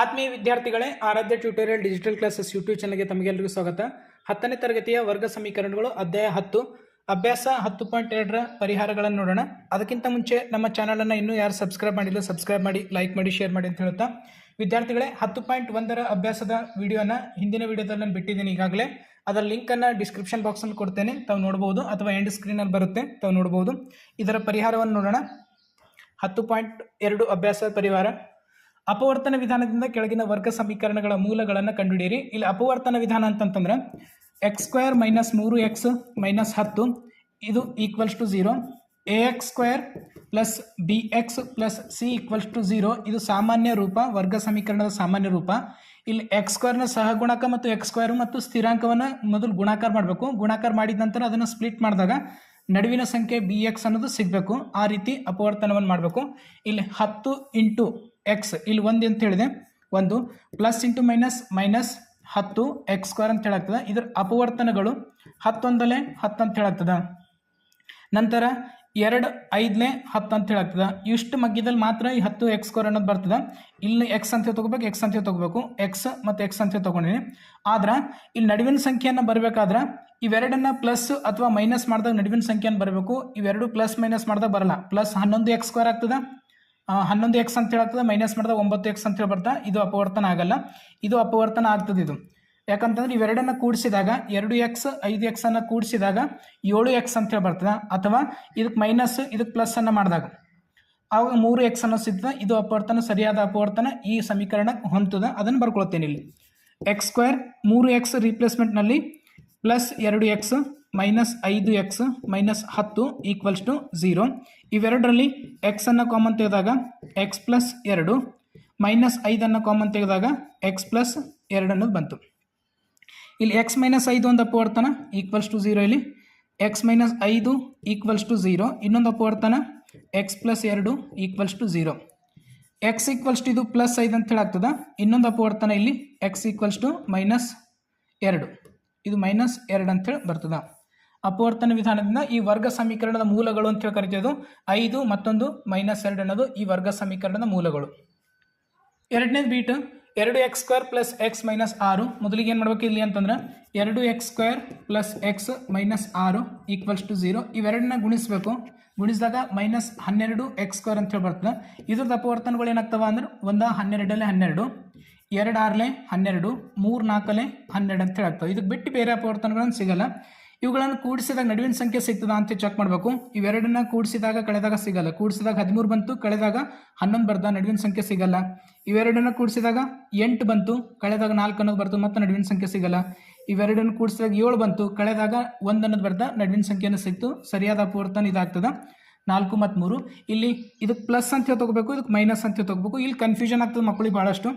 ಆತ್ಮೀಯ ವಿದ್ಯಾರ್ಥಿಗಳೇ, Aaradhya tutorial digital classes YouTube ಚಾನಲ್ಗೆ ತಮಗೆಲ್ಲರಿಗೂ ಸ್ವಾಗತ. ಹತ್ತನೇ ತರಗತಿಯ ವರ್ಗ ಸಮೀಕರಣಗಳು, ಅಧ್ಯಾಯ ಹತ್ತು. ಅಭ್ಯಾಸ ಹತ್ತು ಪಾಯಿಂಟ್ ಎರಡರ ಪರಿಹಾರಗಳನ್ನು ನೋಡೋಣ. ಅದಕ್ಕಿಂತ ಮುಂಚೆ ನಮ್ಮ ಚಾನಲನ್ನು ಇನ್ನೂ ಯಾರು ಸಬ್ಸ್ಕ್ರೈಬ್ ಮಾಡಿಲ್ಲ, ಸಬ್ಸ್ಕ್ರೈಬ್ ಮಾಡಿ, ಲೈಕ್ ಮಾಡಿ, ಶೇರ್ ಮಾಡಿ ಅಂತ ಹೇಳ್ತಾ ವಿದ್ಯಾರ್ಥಿಗಳೇ, ಹತ್ತು ಪಾಯಿಂಟ್ ಒಂದರ ಅಭ್ಯಾಸದ ವಿಡಿಯೋನ ಹಿಂದಿನ ವಿಡಿಯೋದಲ್ಲಿ ನಾನು ಬಿಟ್ಟಿದ್ದೀನಿ ಈಗಾಗಲೇ. ಅದರ ಲಿಂಕನ್ನು ಡಿಸ್ಕ್ರಿಪ್ಷನ್ ಬಾಕ್ಸಲ್ಲಿ ಕೊಡ್ತೇನೆ, ತಾವು ನೋಡ್ಬೋದು ಅಥವಾ ಎಂಡ್ ಸ್ಕ್ರೀನಲ್ಲಿ ಬರುತ್ತೆ, ತಾವು ನೋಡ್ಬೋದು. ಇದರ ಪರಿಹಾರವನ್ನು ನೋಡೋಣ. ಹತ್ತು ಪಾಯಿಂಟ್ ಎರಡು ಅಭ್ಯಾಸ ಪರಿವಾರ ಅಪವರ್ತನ ವಿಧಾನದಿಂದ ಕೆಳಗಿನ ವರ್ಗ ಸಮೀಕರಣಗಳ ಮೂಲಗಳನ್ನು ಕಂಡುಹಿಡಿಯಿರಿ. ಇಲ್ಲಿ ಅಪವರ್ತನ ವಿಧಾನ ಅಂತಂತಂದ್ರೆ ಎಕ್ಸ್ ಸ್ಕ್ವೇರ್ ಮೈನಸ್ ಮೂರು ಎಕ್ಸ್ ಮೈನಸ್ ಹತ್ತು, ಇದು equals to zero a x square plus b x plus c equals to zero ಇದು ಸಾಮಾನ್ಯ ರೂಪ, ವರ್ಗ ಸಮೀಕರಣದ ಸಾಮಾನ್ಯ ರೂಪ. ಇಲ್ಲಿ ಎಕ್ಸ್ ಸ್ಕ್ವೇರ್ನ ಸಹಗುಣಕ ಮತ್ತು ಎಕ್ಸ್ ಸ್ಕ್ವೇರ್ ಮತ್ತು ಸ್ಥಿರಾಂಕವನ್ನು ಮೊದಲು ಗುಣಾಕಾರ ಮಾಡಬೇಕು. ಗುಣಾಕಾರ ಮಾಡಿದ ನಂತರ ಅದನ್ನು ಸ್ಪ್ಲಿಟ್ ಮಾಡಿದಾಗ ನಡುವಿನ ಸಂಖ್ಯೆ ಬಿ ಎಕ್ಸ್ ಅನ್ನೋದು ಸಿಗಬೇಕು. ಆ ರೀತಿ ಅಪವರ್ತನವನ್ನು ಮಾಡಬೇಕು. ಇಲ್ಲಿ ಹತ್ತು ಇಂಟು ಎಕ್ಸ್ ಇಲ್ಲಿ ಒಂದು ಅಂತ ಹೇಳಿದೆ? ಒಂದು ಪ್ಲಸ್ ಇಂಟು ಮೈನಸ್ ಮೈನಸ್ ಹತ್ತು ಎಕ್ಸ್ ಸ್ಕ್ವೇರ್ ಅಂತ ಹೇಳಾಗ್ತದೆ. ಇದರ ಅಪವರ್ತನಗಳು ಹತ್ತೊಂದಲೇ ಹತ್ತು ಅಂತ ಹೇಳಾಗ್ತದೆ. ನಂತರ ಎರಡು ಐದನೇ ಹತ್ತು ಅಂತ ಹೇಳಾಗ್ತದೆ. ಇಷ್ಟು ಮಗ್ಗಿದಲ್ಲಿ ಮಾತ್ರ ಈ ಹತ್ತು ಎಕ್ಸ್ ಸ್ಕ್ವೇರ್ ಅನ್ನೋದು ಬರ್ತದೆ. ಇಲ್ಲಿ ಎಕ್ಸ್ ಅಂತ ತೊಗೋಬೇಕು ಎಕ್ಸ್ ಅಂತ ತೊಗೋಬೇಕು. ಎಕ್ಸ್ ಮತ್ತು ಎಕ್ಸ್ ಅಂತ ತೊಗೊಂಡಿನಿ. ಆದ್ರೆ ಇಲ್ಲಿ ನಡುವಿನ ಸಂಖ್ಯೆಯನ್ನು ಬರಬೇಕಾದ್ರೆ ಇವೆರಡನ್ನ ಪ್ಲಸ್ ಅಥವಾ ಮೈನಸ್ ಮಾಡಿದಾಗ ನಡುವಿನ ಸಂಖ್ಯೆಯನ್ನು ಬರಬೇಕು. ಇವೆರಡು ಪ್ಲಸ್ ಮೈನಸ್ ಮಾಡಿದಾಗ ಬರಲ್ಲ. ಪ್ಲಸ್ ಹನ್ನೊಂದು ಎಕ್ಸ್ ಸ್ಕ್ವೇರ್ ಆಗ್ತದೆ. ಹನ್ನೊಂದು ಎಕ್ಸ್ ಅಂತ ಹೇಳಾಗ್ತದೆ ಮೈನಸ್ ಮಾಡಿದ ಒಂಬತ್ತು ಎಕ್ಸ್ ಅಂತ ಹೇಳಿ ಬರ್ತಾ ಇದು ಅಪವರ್ತನ ಆಗಲ್ಲ. ಇದು ಅಪವರ್ತನ ಆಗ್ತದೆ ಇದು. ಯಾಕಂತಂದ್ರೆ ಇವೆರಡನ್ನು ಕೂಡಿಸಿದಾಗ, ಎರಡು ಎಕ್ಸ್ ಐದು ಎಕ್ಸ್ ಅನ್ನ ಕೂಡಿಸಿದಾಗ ಏಳು ಎಕ್ಸ್ ಅಂತ ಹೇಳಿ ಬರ್ತದೆ. ಅಥವಾ ಇದಕ್ಕೆ ಮೈನಸ್ ಇದಕ್ಕೆ ಪ್ಲಸ್ ಅನ್ನ ಮಾಡಿದಾಗ. ಆವಾಗ ಮೂರು ಎಕ್ಸ್ ಅನ್ನೋ ಸಿಗ್ತದೆ ಇದು ಅಪವರ್ತನ, ಸರಿಯಾದ ಅಪವರ್ತನ ಈ ಸಮೀಕರಣ ಹೊಂತದ ಅದನ್ನು ಬರ್ಕೊಳ್ತೇನೆ ಇಲ್ಲಿ. ಎಕ್ಸ್ ಸ್ಕ್ವೇರ್ ಮೂರು ಎಕ್ಸ್ ರೀಪ್ಲೇಸ್ಮೆಂಟ್ನಲ್ಲಿ ಪ್ಲಸ್ ಎರಡು ಎಕ್ಸ್ ಮೈನಸ್ ಐದು ಎಕ್ಸ್ ಮೈನಸ್ ಹತ್ತು ಈಕ್ವಲ್ಸ್ ಟು ಝೀರೋ ಇವೆರಡರಲ್ಲಿ ಎಕ್ಸನ್ನು ಕಾಮನ್ ತೆಗೆದಾಗ ಎಕ್ಸ್ ಪ್ಲಸ್ ಎರಡು ಮೈನಸ್ ಐದನ್ನು ಕಾಮನ್ ತೆಗೆದಾಗ ಎಕ್ಸ್ ಪ್ಲಸ್ ಎರಡು ಅನ್ನೋದು ಬಂತು. ಇಲ್ಲಿ ಎಕ್ಸ್ ಮೈನಸ್ ಐದು ಒಂದು ಅಪವರ್ತನ ಈಕ್ವಲ್ಸ್ ಟು ಝೀರೋ ಇಲ್ಲಿ. ಎಕ್ಸ್ ಮೈನಸ್ ಐದು ಈಕ್ವಲ್ಸ್ ಟು ಝೀರೋ ಇನ್ನೊಂದು ಅಪವರ್ತನ ಎಕ್ಸ್ ಪ್ಲಸ್ ಎರಡು equals to zero x equals to ಇದು ಪ್ಲಸ್ ಐದು ಅಂತ ಹೇಳಾಗ್ತದ. ಇನ್ನೊಂದು ಅಪವರ್ತನ ಇಲ್ಲಿ ಎಕ್ಸ್ ಈಕ್ವಲ್ಸ್ ಟು ಮೈನಸ್ ಎರಡು. ಇದು ಮೈನಸ್ ಎರಡು ಅಂತೇಳಿ ಬರ್ತದ. ಅಪವರ್ತನ ವಿಧಾನದಿಂದ ಈ ವರ್ಗ ಸಮೀಕರಣದ ಮೂಲಗಳು ಅಂತ ಹೇಳಿ ಕರಿತೀವಿ ಐದು ಮತ್ತೊಂದು ಮೈನಸ್ ಎರಡು ಅನ್ನೋದು ಈ ವರ್ಗ ಸಮೀಕರಣದ ಮೂಲಗಳು. ಎರಡನೇದು ಬೀಟ್ ಎರಡು x square plus x minus ಆರು. ಮೊದಲಿಗೆ ಏನು ಮಾಡ್ಬೇಕು ಇಲ್ಲಿ ಅಂತಂದ್ರೆ ಎರಡು x square plus x minus ಆರು ಈಕ್ವಲ್ಸ್ ಟು ಝೀರೋ. ಇವೆರಡನ್ನ ಗುಣಿಸಬೇಕು. ಗುಣಿಸಿದಾಗ ಮೈನಸ್ ಹನ್ನೆರಡು ಎಕ್ಸ್ ಸ್ಕ್ವೇರ್ ಅಂತ ಹೇಳಿ ಬರ್ತದೆ. ಇದ್ರದ್ದು ಅಪವರ್ತನಗಳು ಏನಾಗ್ತವೆ ಅಂದ್ರೆ ಒಂದು ಹನ್ನೆರಡಲ್ಲೇ ಹನ್ನೆರಡು, ಎರಡು ಆರ್ಲೆ ಹನ್ನೆರಡು, ಮೂರು ನಾಲ್ಕಲೆ ಹನ್ನೆರಡು ಅಂತ ಹೇಳಿ ಆಗ್ತವೆ. ಇದಕ್ಕೆ ಬಿಟ್ಟು ಬೇರೆ ಅಪವರ್ತನಗಳನ್ನು ಸಿಗಲ್ಲ. ಇವುಗಳನ್ನು ಕೂಡಿಸಿದಾಗ ನಡುವಿನ ಸಂಖ್ಯೆ ಸಿಗ್ತದ ಅಂತ ಚೆಕ್ ಮಾಡಬೇಕು. ಇವೆರಡನ್ನ ಕೂಡಿಸಿದಾಗ ಕಳೆದಾಗ ಸಿಗಲ್ಲ. ಕೂಡಿಸಿದಾಗ ಹದಿಮೂರು ಬಂತು, ಕಳೆದಾಗ ಹನ್ನೊಂದು ಬರ್ದ, ನಡುವಿನ ಸಂಖ್ಯೆ ಸಿಗಲ್ಲ. ಇವೆರಡನ್ನ ಕೂಡಿಸಿದಾಗ ಎಂಟು ಬಂತು, ಕಳೆದಾಗ ನಾಲ್ಕು ಅನ್ನೋದು ಬರ್ತು, ಮತ್ತೆ ನಡುವಿನ ಸಂಖ್ಯೆ ಸಿಗಲ್ಲ. ಇವೆರಡನ್ನು ಕೂಡಿಸಿದಾಗ ಏಳು ಬಂತು, ಕಳೆದಾಗ ಒಂದು ಅನ್ನೋದು ಬರ್ದ, ನಡುವಿನ ಸಂಖ್ಯೆಯನ್ನು ಸಿಕ್ತು. ಸರಿಯಾದ ಅಪವರ್ತನ ಇದಾಗ್ತದ. ನಾಲ್ಕು ಮತ್ತು ಮೂರು. ಇಲ್ಲಿ ಇದಕ್ಕೆ ಪ್ಲಸ್ ಅಂತ ತೊಗೋಬೇಕು ಇದಕ್ಕೆ ಮೈನಸ್ ಅಂತ ತೊಗೋಬೇಕು. ಇಲ್ಲಿ ಕನ್ಫ್ಯೂಷನ್ ಆಗ್ತದೆ ಮಕ್ಕಳಿಗೆ ಭಾಳಷ್ಟು